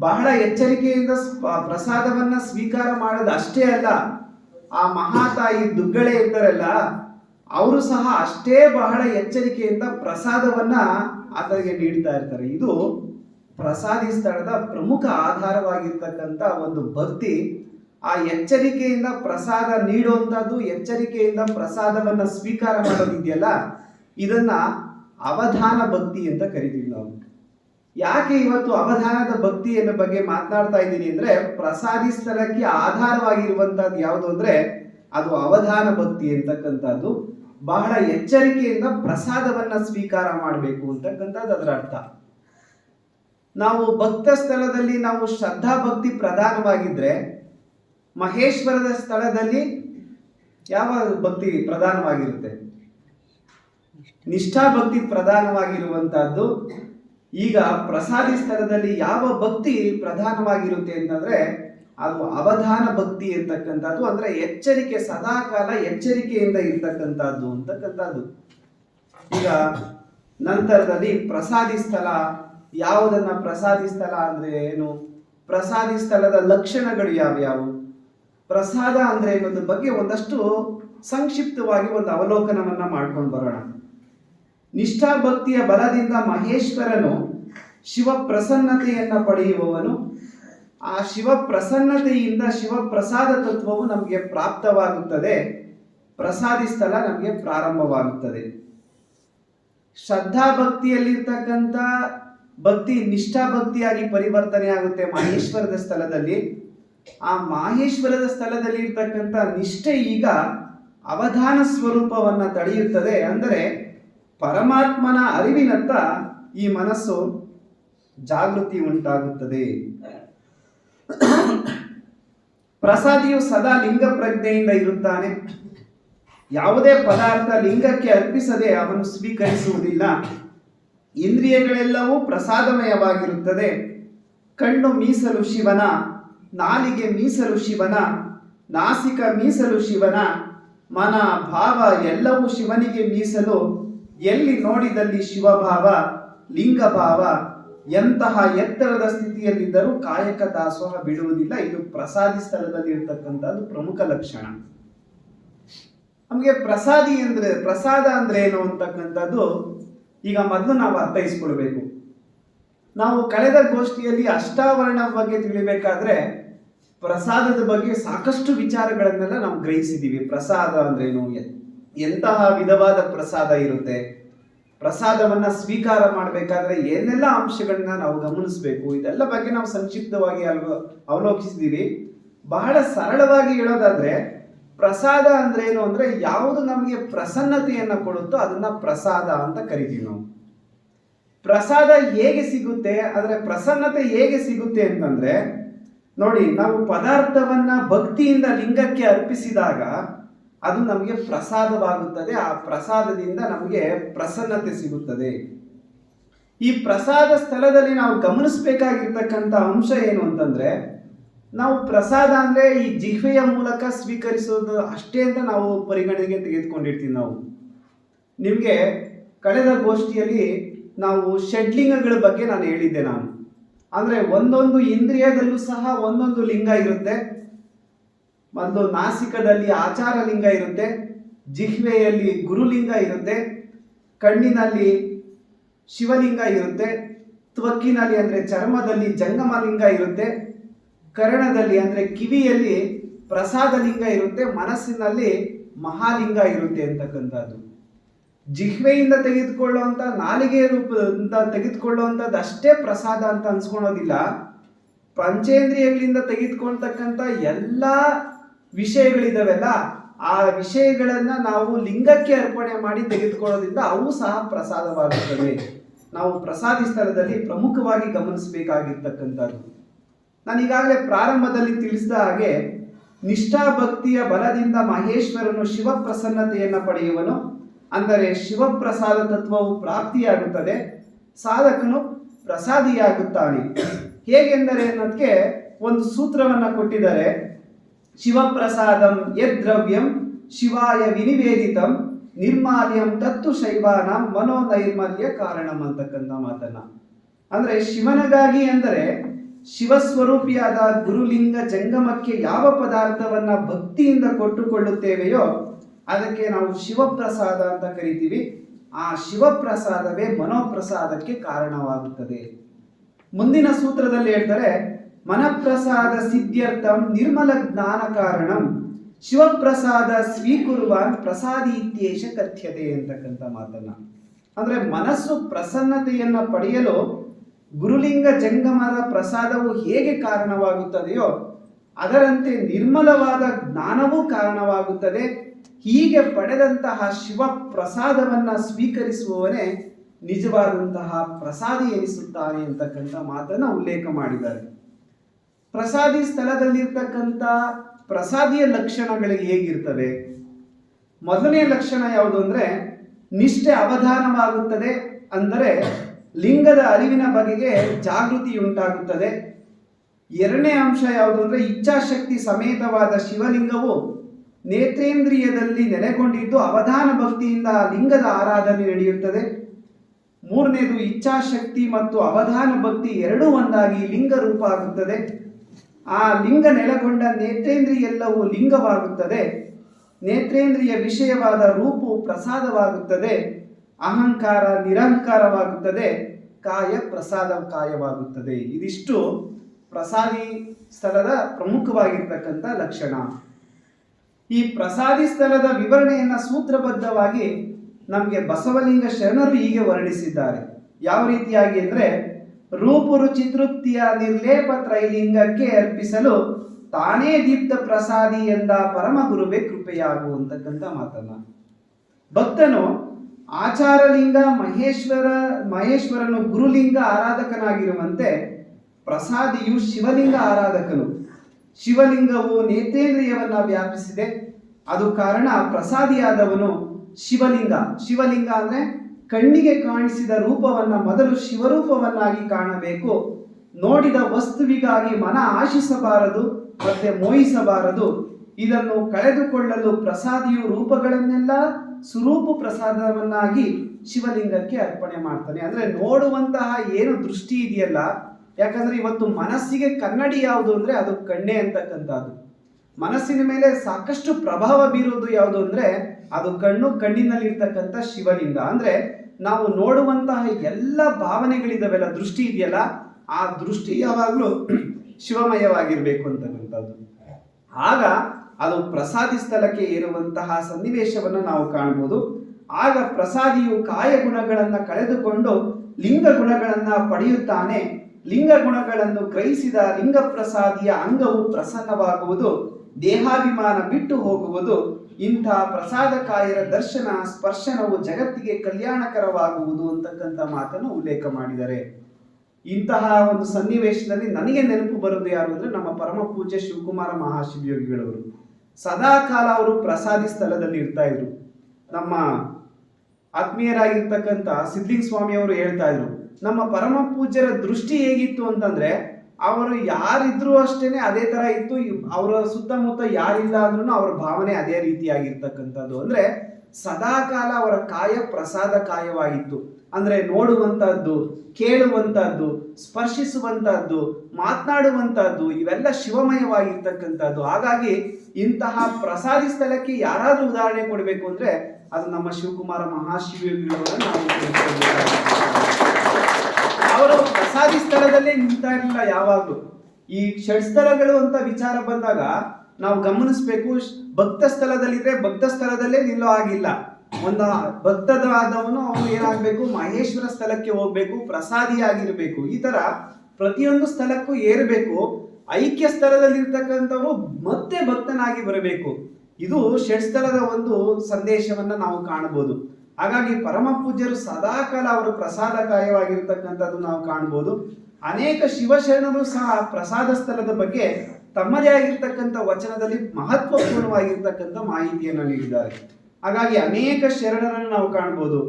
ಬಹಳ ಎಚ್ಚರಿಕೆಯಿಂದ ಪ್ರಸಾದವನ್ನ ಸ್ವೀಕಾರ ಮಾಡೋದು ಅಷ್ಟೇ ಅಲ್ಲ, ಆ ಮಹಾತಾಯಿ ದುಗ್ಗಳೆ ಇದ್ದಾರಲ್ಲ, ಅವರು ಸಹ ಅಷ್ಟೇ ಬಹಳ ಎಚ್ಚರಿಕೆಯಿಂದ ಪ್ರಸಾದವನ್ನ ಆತನಿಗೆ ನೀಡ್ತಾ ಇರ್ತಾರೆ. ಇದು ಪ್ರಸಾದಿ ಸ್ಥಳದ ಪ್ರಮುಖ ಆಧಾರವಾಗಿರ್ತಕ್ಕಂಥ ಒಂದು ಭಕ್ತಿ. ಆ ಎಚ್ಚರಿಕೆಯಿಂದ ಪ್ರಸಾದ ನೀಡುವಂಥದ್ದು ಎಚ್ಚರಿಕೆಯಿಂದ ಪ್ರಸಾದವನ್ನ ಸ್ವೀಕಾರ ಮಾಡೋದಿದೆಯಲ್ಲ ಇದನ್ನ ಅವಧಾನ ಭಕ್ತಿ ಅಂತ ಕರಿತೀವಿ ನಾವು. ಯಾಕೆ ಇವತ್ತು ಅವಧಾನದ ಭಕ್ತಿಯ ಬಗ್ಗೆ ಮಾತನಾಡ್ತಾ ಇದ್ದೀನಿ ಅಂದ್ರೆ ಪ್ರಸಾದಿ ಸ್ಥಳಕ್ಕೆ ಆಧಾರವಾಗಿರುವಂತಹದ್ದು ಯಾವುದು ಅಂದ್ರೆ ಅದು ಅವಧಾನ ಭಕ್ತಿ ಅಂತಕ್ಕಂಥದ್ದು. ಬಹಳ ಎಚ್ಚರಿಕೆಯಿಂದ ಪ್ರಸಾದವನ್ನ ಸ್ವೀಕಾರ ಮಾಡಬೇಕು ಅಂತಕ್ಕಂಥದ್ದು ಅದರ ಅರ್ಥ. ನಾವು ಭಕ್ತ ಸ್ಥಳದಲ್ಲಿ ನಾವು ಶ್ರದ್ಧಾ ಭಕ್ತಿ ಪ್ರಧಾನವಾಗಿದ್ರೆ ಮಹೇಶ್ವರದ ಸ್ಥಳದಲ್ಲಿ ಯಾವ ಭಕ್ತಿ ಪ್ರಧಾನವಾಗಿರುತ್ತೆ? ನಿಷ್ಠಾ ಭಕ್ತಿ ಪ್ರಧಾನವಾಗಿರುವಂತಹದ್ದು, ಈಗ ಪ್ರಸಾದಿ ಸ್ಥಳದಲ್ಲಿ ಯಾವ ಭಕ್ತಿ ಪ್ರಧಾನವಾಗಿರುತ್ತೆ ಅಂತಂದ್ರೆ, ಅದು ಅವಧಾನ ಭಕ್ತಿ ಅಂತಕ್ಕಂಥದ್ದು, ಅಂದ್ರೆ ಎಚ್ಚರಿಕೆ, ಸದಾಕಾಲ ಎಚ್ಚರಿಕೆಯಿಂದ ಇರ್ತಕ್ಕಂಥದ್ದು ಅಂತಕ್ಕಂಥದ್ದು. ಈಗ ನಂತರದಲ್ಲಿ ಪ್ರಸಾದಿ ಸ್ಥಳ, ಯಾವುದನ್ನ ಪ್ರಸಾದಿ ಸ್ಥಳ ಅಂದ್ರೆ ಏನು? ಪ್ರಸಾದಿ ಸ್ಥಳದ ಲಕ್ಷಣಗಳು ಯಾವ್ಯಾವು? ಪ್ರಸಾದ ಅಂದ್ರೆ ಇನ್ನೊಂದು ಬಗ್ಗೆ ಒಂದಷ್ಟು ಸಂಕ್ಷಿಪ್ತವಾಗಿ ಒಂದು ಅವಲೋಕನವನ್ನ ಮಾಡ್ಕೊಂಡು ಬರೋಣ. ನಿಷ್ಠಾ ಭಕ್ತಿಯ ಬಲದಿಂದ ಮಹೇಶ್ವರನು ಶಿವ ಪ್ರಸನ್ನತೆಯನ್ನು ಪಡೆಯುವವನು. ಆ ಶಿವ ಪ್ರಸನ್ನತೆಯಿಂದ ಶಿವ ಪ್ರಸಾದ ತತ್ವವು ನಮಗೆ ಪ್ರಾಪ್ತವಾಗುತ್ತದೆ. ಪ್ರಸಾದಿ ಸ್ಥಳ ನಮಗೆ ಪ್ರಾರಂಭವಾಗುತ್ತದೆ. ಶ್ರದ್ಧಾ ಭಕ್ತಿಯಲ್ಲಿರ್ತಕ್ಕಂಥ ಭಕ್ತಿ ನಿಷ್ಠಾ ಭಕ್ತಿಯಾಗಿ ಪರಿವರ್ತನೆ ಆಗುತ್ತೆ ಮಹೇಶ್ವರದ ಸ್ಥಳದಲ್ಲಿ. ಆ ಮಾಹೇಶ್ವರದ ಸ್ಥಳದಲ್ಲಿ ಇರ್ತಕ್ಕಂಥ ನಿಷ್ಠೆ ಈಗ ಅವಧಾನ ಸ್ವರೂಪವನ್ನ ತಡೆಯುತ್ತದೆ. ಅಂದರೆ ಪರಮಾತ್ಮನ ಅರಿವಿನತ್ತ ಈ ಮನಸ್ಸು ಜಾಗೃತಿ ಉಂಟಾಗುತ್ತದೆ. ಪ್ರಸಾದಿಯು ಸದಾ ಲಿಂಗ ಪ್ರಜ್ಞೆಯಿಂದ ಇರುತ್ತಾನೆ. ಯಾವುದೇ ಪದಾರ್ಥ ಲಿಂಗಕ್ಕೆ ಅರ್ಪಿಸದೆ ಅವನು ಸ್ವೀಕರಿಸುವುದಿಲ್ಲ. ಇಂದ್ರಿಯಗಳೆಲ್ಲವೂ ಪ್ರಸಾದಮಯವಾಗಿರುತ್ತದೆ. ಕಣ್ಣು ಮೀಸಲು ಶಿವನ, ನಾಲಿಗೆ ಮೀಸಲು ಶಿವನ, ನಾಸಿಕ ಮೀಸಲು ಶಿವನ, ಮನ, ಭಾವ ಎಲ್ಲವೂ ಶಿವನಿಗೆ ಮೀಸಲು ಎಲ್ಲಿ ನೋಡಿದಲ್ಲಿ ಶಿವಭಾವ, ಲಿಂಗಭಾವ, ಎಂತಹ ಎತ್ತರದ ಸ್ಥಿತಿಯಲ್ಲಿದ್ದರೂ ಕಾಯಕ ದಾಸೋಹ ಬಿಡುವುದಿಲ್ಲ. ಇದು ಪ್ರಸಾದಿ ಸ್ಥಳದಲ್ಲಿ ಇರ್ತಕ್ಕಂಥದ್ದು ಪ್ರಮುಖ ಲಕ್ಷಣ. ನಮಗೆ ಪ್ರಸಾದಿ ಅಂದ್ರೆ, ಪ್ರಸಾದ ಅಂದ್ರೆ ಏನು ಅಂತಕ್ಕಂಥದ್ದು ಈಗ ಮೊದಲು ನಾವು ಅರ್ಥೈಸ್ಕೊಳ್ಬೇಕು. ನಾವು ಕಳೆದ ಗೋಷ್ಠಿಯಲ್ಲಿ ಅಷ್ಟಾವರಣ ಬಗ್ಗೆ ತಿಳಿಬೇಕಾದ್ರೆ ಪ್ರಸಾದದ ಬಗ್ಗೆ ಸಾಕಷ್ಟು ವಿಚಾರಗಳನ್ನೆಲ್ಲ ನಾವು ಗ್ರಹಿಸಿದ್ದೀವಿ. ಪ್ರಸಾದ ಅಂದ್ರೇನು ಎಂತಹ ವಿಧವಾದ ಪ್ರಸಾದ ಇರುತ್ತೆ? ಪ್ರಸಾದವನ್ನ ಸ್ವೀಕಾರ ಮಾಡಬೇಕಾದ್ರೆ ಏನೆಲ್ಲ ಅಂಶಗಳನ್ನ ನಾವು ಗಮನಿಸಬೇಕು? ಇದೆಲ್ಲ ಬಗ್ಗೆ ನಾವು ಸಂಕ್ಷಿಪ್ತವಾಗಿ ಅಲ್ವ ಅವಲೋಕಿಸಿದೀವಿ. ಬಹಳ ಸರಳವಾಗಿ ಹೇಳೋದಾದ್ರೆ, ಪ್ರಸಾದ ಅಂದ್ರೆ ಏನು ಅಂದ್ರೆ ಯಾವುದು ನಮಗೆ ಪ್ರಸನ್ನತೆಯನ್ನ ಕೊಡುತ್ತೋ ಅದನ್ನ ಪ್ರಸಾದ ಅಂತ ಕರಿತೀವಿ ನಾವು. ಪ್ರಸಾದ ಹೇಗೆ ಸಿಗುತ್ತೆ ಅಂದ್ರೆ ಪ್ರಸನ್ನತೆ ಹೇಗೆ ಸಿಗುತ್ತೆ ಅಂತಂದ್ರೆ, ನೋಡಿ ನಾವು ಪದಾರ್ಥವನ್ನ ಭಕ್ತಿಯಿಂದ ಲಿಂಗಕ್ಕೆ ಅರ್ಪಿಸಿದಾಗ ಅದು ನಮಗೆ ಪ್ರಸಾದವಾಗುತ್ತದೆ. ಆ ಪ್ರಸಾದದಿಂದ ನಮಗೆ ಪ್ರಸನ್ನತೆ ಸಿಗುತ್ತದೆ. ಈ ಪ್ರಸಾದ ಸ್ಥಳದಲ್ಲಿ ನಾವು ಗಮನಿಸಬೇಕಾಗಿರ್ತಕ್ಕಂಥ ಅಂಶ ಏನು ಅಂತಂದ್ರೆ, ನಾವು ಪ್ರಸಾದ ಅಂದ್ರೆ ಈ ಜಿಹ್ವೆಯ ಮೂಲಕ ಸ್ವೀಕರಿಸೋದು ಅಷ್ಟೇ ಅಂತ ನಾವು ಪರಿಗಣನೆಗೆ ತೆಗೆದುಕೊಂಡಿರ್ತೀವಿ ನಾವು. ನಿಮಗೆ ಕಳೆದ ಗೋಷ್ಠಿಯಲ್ಲಿ ನಾವು ಷಡ್ಲಿಂಗಗಳ ಬಗ್ಗೆ ನಾನು ಹೇಳಿದ್ದೆ ನಾನು. ಅಂದ್ರೆ ಒಂದೊಂದು ಇಂದ್ರಿಯದಲ್ಲೂ ಸಹ ಒಂದೊಂದು ಲಿಂಗ ಇರುತ್ತೆ. ಒಂದು ನಾಸಿಕದಲ್ಲಿ ಆಚಾರ ಲಿಂಗ ಇರುತ್ತೆ, ಜಿಹ್ವೆಯಲ್ಲಿ ಗುರುಲಿಂಗ ಇರುತ್ತೆ, ಕಣ್ಣಿನಲ್ಲಿ ಶಿವಲಿಂಗ ಇರುತ್ತೆ, ತ್ವಕ್ಕಿನಲ್ಲಿ ಅಂದ್ರೆ ಚರ್ಮದಲ್ಲಿ ಜಂಗಮ ಲಿಂಗ ಇರುತ್ತೆ, ಕರ್ಣದಲ್ಲಿ ಅಂದ್ರೆ ಕಿವಿಯಲ್ಲಿ ಪ್ರಸಾದ ಲಿಂಗ ಇರುತ್ತೆ, ಮನಸ್ಸಿನಲ್ಲಿ ಮಹಾಲಿಂಗ ಇರುತ್ತೆ ಅಂತಕ್ಕಂಥದ್ದು. ಜಿಹ್ವೆಯಿಂದ ತೆಗೆದುಕೊಳ್ಳುವಂತ ನಾಲಿಗೆ ರೂಪದಿಂದ ತೆಗೆದುಕೊಳ್ಳುವಂಥದ್ದು ಅಷ್ಟೇ ಪ್ರಸಾದ ಅಂತ ಅನ್ಸ್ಕೊಳೋದಿಲ್ಲ. ಪಂಚೇಂದ್ರಿಯಗಳಿಂದ ತೆಗೆದುಕೊಳ್ತಕ್ಕಂಥ ಎಲ್ಲ ವಿಷಯಗಳಿದಾವೆಲ್ಲ, ಆ ವಿಷಯಗಳನ್ನ ನಾವು ಲಿಂಗಕ್ಕೆ ಅರ್ಪಣೆ ಮಾಡಿ ತೆಗೆದುಕೊಳ್ಳೋದ್ರಿಂದ ಅವು ಸಹ ಪ್ರಸಾದವಾಗುತ್ತವೆ. ನಾವು ಪ್ರಸಾದಿ ಸ್ಥಳದಲ್ಲಿ ಪ್ರಮುಖವಾಗಿ ಗಮನಿಸಬೇಕಾಗಿರ್ತಕ್ಕಂಥದ್ದು. ನಾನು ಈಗಾಗಲೇ ಪ್ರಾರಂಭದಲ್ಲಿ ತಿಳಿಸಿದ ಹಾಗೆ ನಿಷ್ಠಾಭಕ್ತಿಯ ಬಲದಿಂದ ಮಹೇಶ್ವರನು ಶಿವಪ್ರಸನ್ನತೆಯನ್ನು ಪಡೆಯುವನು. ಅಂದರೆ ಶಿವಪ್ರಸಾದ ತತ್ವವು ಪ್ರಾಪ್ತಿಯಾಗುತ್ತದೆ. ಸಾಧಕನು ಪ್ರಸಾದಿಯಾಗುತ್ತಾನೆ. ಹೇಗೆಂದರೆ ಅನ್ನೋದಕ್ಕೆ ಒಂದು ಸೂತ್ರವನ್ನ ಕೊಟ್ಟಿದ್ದಾರೆ. ಶಿವಪ್ರಸಾದಂ ಯದ್ರವ್ಯಂ ಶಿವಾಯ ವಿನಿವೇದಿತಂ ನಿರ್ಮಾಲ್ಯಂ ತತ್ತು ಶೈವಾನಂ ಮನೋನೈರ್ಮಲ್ಯ ಕಾರಣಂ ಅಂತಕ್ಕಂಥ ಮಾತನ್ನ. ಅಂದ್ರೆ ಶಿವನಿಗಾಗಿ ಅಂದರೆ ಶಿವಸ್ವರೂಪಿಯಾದ ಗುರುಲಿಂಗ ಜಂಗಮಕ್ಕೆ ಯಾವ ಪದಾರ್ಥವನ್ನ ಭಕ್ತಿಯಿಂದ ಕೊಟ್ಟುಕೊಳ್ಳುತ್ತೇವೆಯೋ ಅದಕ್ಕೆ ನಾವು ಶಿವಪ್ರಸಾದ ಅಂತ ಕರಿತೀವಿ. ಆ ಶಿವಪ್ರಸಾದವೇ ಮನೋಪ್ರಸಾದಕ್ಕೆ ಕಾರಣವಾಗುತ್ತದೆ. ಮುಂದಿನ ಸೂತ್ರದಲ್ಲಿ ಹೇಳ್ತಾರೆ ಮನಪ್ರಸಾದ ಸಿದ್ಧ್ಯರ್ಥಂ ನಿರ್ಮಲ ಜ್ಞಾನ ಕಾರಣಂ. ಶಿವಪ್ರಸಾದ ಸ್ವೀಕುರುವಾನ್ ಪ್ರಸಾದಿ ಇತ್ಯೇಷ ಕಥ್ಯತೆ ಅಂತಕ್ಕಂಥ ಮಾತನ್ನ. ಅಂದ್ರೆ ಮನಸ್ಸು ಪ್ರಸನ್ನತೆಯನ್ನ ಪಡೆಯಲು ಗುರುಲಿಂಗ ಜಂಗಮದ ಪ್ರಸಾದವು ಹೇಗೆ ಕಾರಣವಾಗುತ್ತದೆಯೋ, ಅದರಂತೆ ನಿರ್ಮಲವಾದ ಜ್ಞಾನವೂ ಕಾರಣವಾಗುತ್ತದೆ. ಹೀಗೆ ಪಡೆದಂತಹ ಶಿವ ಪ್ರಸಾದವನ್ನ ಸ್ವೀಕರಿಸುವವನೇ ನಿಜವಾದಂತಹ ಪ್ರಸಾದಿ ಎನಿಸುತ್ತಾನೆ ಅಂತಕ್ಕಂಥ ಮಾತನ್ನ ಉಲ್ಲೇಖ ಮಾಡಿದ್ದಾರೆ. ಪ್ರಸಾದಿ ಸ್ಥಳದಲ್ಲಿರ್ತಕ್ಕಂಥ ಪ್ರಸಾದಿಯ ಲಕ್ಷಣಗಳು ಹೇಗಿರ್ತವೆ ಮೊದಲನೇ ಲಕ್ಷಣ ಯಾವುದು ಅಂದರೆ ನಿಷ್ಠೆ ಅವಧಾನವಾಗುತ್ತದೆ ಅಂದರೆ ಲಿಂಗದ ಅರಿವಿನ ಬಗೆಗೆ ಜಾಗೃತಿ ಉಂಟಾಗುತ್ತದೆ. ಎರಡನೇ ಅಂಶ ಯಾವುದು ಅಂದರೆ ಇಚ್ಛಾಶಕ್ತಿ ಸಮೇತವಾದ ಶಿವಲಿಂಗವು ನೇತ್ರೇಂದ್ರಿಯದಲ್ಲಿ ನೆಲೆಗೊಂಡಿದ್ದು ಅವಧಾನ ಭಕ್ತಿಯಿಂದ ಲಿಂಗದ ಆರಾಧನೆ ನಡೆಯುತ್ತದೆ. ಮೂರನೇದು ಇಚ್ಛಾಶಕ್ತಿ ಮತ್ತು ಅವಧಾನ ಭಕ್ತಿ ಎರಡೂ ಒಂದಾಗಿ ಲಿಂಗ ರೂಪ ಆಗುತ್ತದೆ. ಆ ಲಿಂಗ ನೆಲೆಗೊಂಡ ನೇತ್ರೇಂದ್ರಿಯೆಲ್ಲವೂ ಲಿಂಗವಾಗುತ್ತದೆ. ನೇತ್ರೇಂದ್ರಿಯ ವಿಷಯವಾದ ರೂಪು ಪ್ರಸಾದವಾಗುತ್ತದೆ. ಅಹಂಕಾರ ನಿರಹಂಕಾರವಾಗುತ್ತದೆ ಕಾಯ ಪ್ರಸಾದ ಕಾಯವಾಗುತ್ತದೆ. ಇದಿಷ್ಟು ಪ್ರಸಾದಿ ಸ್ಥಳದ ಪ್ರಮುಖವಾಗಿರ್ತಕ್ಕಂಥ ಲಕ್ಷಣ. ಈ ಪ್ರಸಾದಿ ಸ್ಥಳದ ವಿವರಣೆಯನ್ನು ಸೂತ್ರಬದ್ಧವಾಗಿ ನಮಗೆ ಬಸವಲಿಂಗ ಶರಣರು ಹೀಗೆ ವರ್ಣಿಸಿದ್ದಾರೆ. ಯಾವ ರೀತಿಯಾಗಿ ಅಂದ್ರೆ ರೂಪುರು ಚಿತೃಪ್ತಿಯ ನಿರ್ಲೇಪ ತ್ರೈಲಿಂಗಕ್ಕೆ ಅರ್ಪಿಸಲು ತಾನೇ ದೀಪ್ತ ಪ್ರಸಾದಿ ಎಂದ ಪರಮ ಗುರುವೇ ಕೃಪೆಯಾಗು ಅಂತಕ್ಕಂಥ ಮಾತನ್ನ. ಭಕ್ತನು ಆಚಾರಲಿಂಗ, ಮಹೇಶ್ವರ, ಮಹೇಶ್ವರನು ಗುರುಲಿಂಗ ಆರಾಧಕನಾಗಿರುವಂತೆ ಪ್ರಸಾದಿಯು ಶಿವಲಿಂಗ ಆರಾಧಕನು. ಶಿವಲಿಂಗವು ನೇತೇಂದ್ರಿಯವನ್ನ ವ್ಯಾಪಿಸಿದೆ. ಅದು ಕಾರಣ ಪ್ರಸಾದಿಯಾದವನು ಶಿವಲಿಂಗ. ಶಿವಲಿಂಗ ಅಂದ್ರೆ ಕಣ್ಣಿಗೆ ಕಾಣಿಸಿದ ರೂಪವನ್ನ ಮೊದಲು ಶಿವರೂಪವನ್ನಾಗಿ ಕಾಣಬೇಕು. ನೋಡಿದ ವಸ್ತುವಿಗಾಗಿ ಮನ ಆಶಿಸಬಾರದು, ಮತ್ತೆ ಮೋಹಿಸಬಾರದು. ಇದನ್ನು ಕಳೆದುಕೊಳ್ಳಲು ಪ್ರಸಾದಿಯು ರೂಪಗಳನ್ನೆಲ್ಲ ಸ್ವರೂಪ ಪ್ರಸಾದವನ್ನಾಗಿ ಶಿವಲಿಂಗಕ್ಕೆ ಅರ್ಪಣೆ ಮಾಡ್ತಾನೆ. ಅಂದ್ರೆ ನೋಡುವಂತಹ ಏನು ದೃಷ್ಟಿ ಇದೆಯಲ್ಲ, ಯಾಕಂದ್ರೆ ಇವತ್ತು ಮನಸ್ಸಿಗೆ ಕನ್ನಡಿ ಯಾವುದು ಅಂದ್ರೆ ಅದು ಕಣ್ಣೆ ಅಂತಕ್ಕಂಥದ್ದು. ಮನಸ್ಸಿನ ಮೇಲೆ ಸಾಕಷ್ಟು ಪ್ರಭಾವ ಬೀರೋದು ಯಾವುದು ಅಂದ್ರೆ ಅದು ಕಣ್ಣು ಕಣ್ಣಿನಲ್ಲಿರ್ತಕ್ಕಂಥ ಶಿವಲಿಂಗ. ಅಂದ್ರೆ ನಾವು ನೋಡುವಂತಹ ಎಲ್ಲ ಭಾವನೆಗಳಿದ್ದಾವೆಲ್ಲ ದೃಷ್ಟಿ ಇದೆಯಲ್ಲ, ಆ ದೃಷ್ಟಿ ಯಾವಾಗಲೂ ಶಿವಮಯವಾಗಿರಬೇಕು ಅಂತಕ್ಕಂಥದ್ದು. ಆಗ ಅದು ಪ್ರಸಾದಿ ಸ್ಥಳಕ್ಕೆ ಏರುವಂತಹ ಸನ್ನಿವೇಶವನ್ನು ನಾವು ಕಾಣ್ಬೋದು. ಆಗ ಪ್ರಸಾದಿಯು ಕಾಯ ಗುಣಗಳನ್ನು ಕಳೆದುಕೊಂಡು ಲಿಂಗ ಗುಣಗಳನ್ನು ಪಡೆಯುತ್ತಾನೆ. ಲಿಂಗ ಗುಣಗಳನ್ನು ಗ್ರಹಿಸಿದ ಲಿಂಗ ಪ್ರಸಾದಿಯ ಅಂಗವು ಪ್ರಸನ್ನವಾಗುವುದು, ದೇಹಾಭಿಮಾನ ಬಿಟ್ಟು ಹೋಗುವುದು ಇಂಥ ಪ್ರಸಾದಕಾಯರ ದರ್ಶನ, ಸ್ಪರ್ಶನವು ಜಗತ್ತಿಗೆ ಕಲ್ಯಾಣಕರವಾಗುವುದು ಅಂತಕ್ಕಂಥ ಮಾತನ್ನು ಉಲ್ಲೇಖ ಮಾಡಿದ್ದಾರೆ. ಇಂತಹ ಒಂದು ಸನ್ನಿವೇಶದಲ್ಲಿ ನನಗೆ ನೆನಪು ಬರೋದು ಯಾರು ಅಂದ್ರೆ ನಮ್ಮ ಪರಮ ಪೂಜ್ಯ ಶಿವಕುಮಾರ ಮಹಾಶಿವಯೋಗಿಗಳವರು. ಸದಾ ಕಾಲ ಅವರು ಪ್ರಸಾದಿ ಸ್ಥಳದಲ್ಲಿ ಇರ್ತಾ ಇದ್ರು. ನಮ್ಮ ಆತ್ಮೀಯರಾಗಿರ್ತಕ್ಕಂಥ ಸ್ವಾಮಿ ಅವರು ಹೇಳ್ತಾ ಇದ್ರು, ನಮ್ಮ ಪರಮ ಪೂಜ್ಯರ ದೃಷ್ಟಿ ಹೇಗಿತ್ತು ಅಂತಂದ್ರೆ ಅವರು ಯಾರಿದ್ರು ಅಷ್ಟೇನೆ ಅದೇ ತರ ಇತ್ತು. ಅವರ ಸುತ್ತಮುತ್ತ ಯಾರಿಲ್ಲ ಅಂದ್ರೂ ಅವರ ಭಾವನೆ ಅದೇ ರೀತಿಯಾಗಿರ್ತಕ್ಕಂಥದ್ದು. ಅಂದ್ರೆ ಸದಾಕಾಲ ಅವರ ಕಾಯ ಪ್ರಸಾದ ಕಾಯವಾಗಿತ್ತು. ಅಂದ್ರೆ ನೋಡುವಂತಹದ್ದು, ಕೇಳುವಂತಹದ್ದು, ಸ್ಪರ್ಶಿಸುವಂತಹದ್ದು, ಮಾತನಾಡುವಂತಹದ್ದು, ಇವೆಲ್ಲ ಶಿವಮಯವಾಗಿರ್ತಕ್ಕಂಥದ್ದು. ಹಾಗಾಗಿ ಇಂತಹ ಪ್ರಸಾದಿ ಸ್ಥಳಕ್ಕೆ ಯಾರಾದ್ರೂ ಉದಾಹರಣೆ ಕೊಡಬೇಕು ಅಂದ್ರೆ ಅದು ನಮ್ಮ ಶಿವಕುಮಾರ ಮಹಾಶಿವಿಯವರನ್ನು ನಾವು. ಅವರು ಪ್ರಸಾದಿ ಸ್ಥಳದಲ್ಲೇ ನಿಲ್ತಾ ಇರಲಿಲ್ಲ ಯಾವಾಗಲೂ. ಈ ಷಡ್ಸ್ಥಳಗಳು ಅಂತ ವಿಚಾರ ಬಂದಾಗ ನಾವು ಗಮನಿಸಬೇಕು ಭಕ್ತ ಸ್ಥಳದಲ್ಲಿದ್ರೆ ಭಕ್ತ ಸ್ಥಳದಲ್ಲೇ ನಿಲ್ಲೋ ಆಗಿಲ್ಲ ಒಂದು ಭಕ್ತದಾದವನು ಅವನು ಏನಾಗಬೇಕು, ಮಹೇಶ್ವರ ಸ್ಥಳಕ್ಕೆ ಹೋಗ್ಬೇಕು, ಪ್ರಸಾದಿಯಾಗಿರ್ಬೇಕು. ಈ ತರ ಪ್ರತಿಯೊಂದು ಸ್ಥಳಕ್ಕೂ ಏರಬೇಕು, ಐಕ್ಯ ಸ್ಥಳದಲ್ಲಿರ್ತಕ್ಕಂಥವ್ರು ಮತ್ತೆ ಭಕ್ತನಾಗಿ ಬರಬೇಕು. ಇದು ಷಡ್ಸ್ಥಳದ ಒಂದು ಸಂದೇಶವನ್ನ ನಾವು ಕಾಣಬಹುದು. ಹಾಗಾಗಿ ಪರಮ ಪೂಜ್ಯರು ಸದಾಕಾಲ ಅವರು ಪ್ರಸಾದಕಾಯವಾಗಿರ್ತಕ್ಕಂಥದ್ದು ನಾವು ಕಾಣ್ಬೋದು. ಅನೇಕ ಶಿವಶರಣರು ಸಹ ಪ್ರಸಾದ ಸ್ಥಳದ ಬಗ್ಗೆ ತಮ್ಮದೇ ಆಗಿರ್ತಕ್ಕಂಥ ವಚನದಲ್ಲಿ ಮಹತ್ವಪೂರ್ಣವಾಗಿರ್ತಕ್ಕಂಥ ಮಾಹಿತಿಯನ್ನು ನೀಡಿದ್ದಾರೆ. ಹಾಗಾಗಿ ಅನೇಕ ಶರಣರನ್ನು ನಾವು ಕಾಣ್ಬೋದು.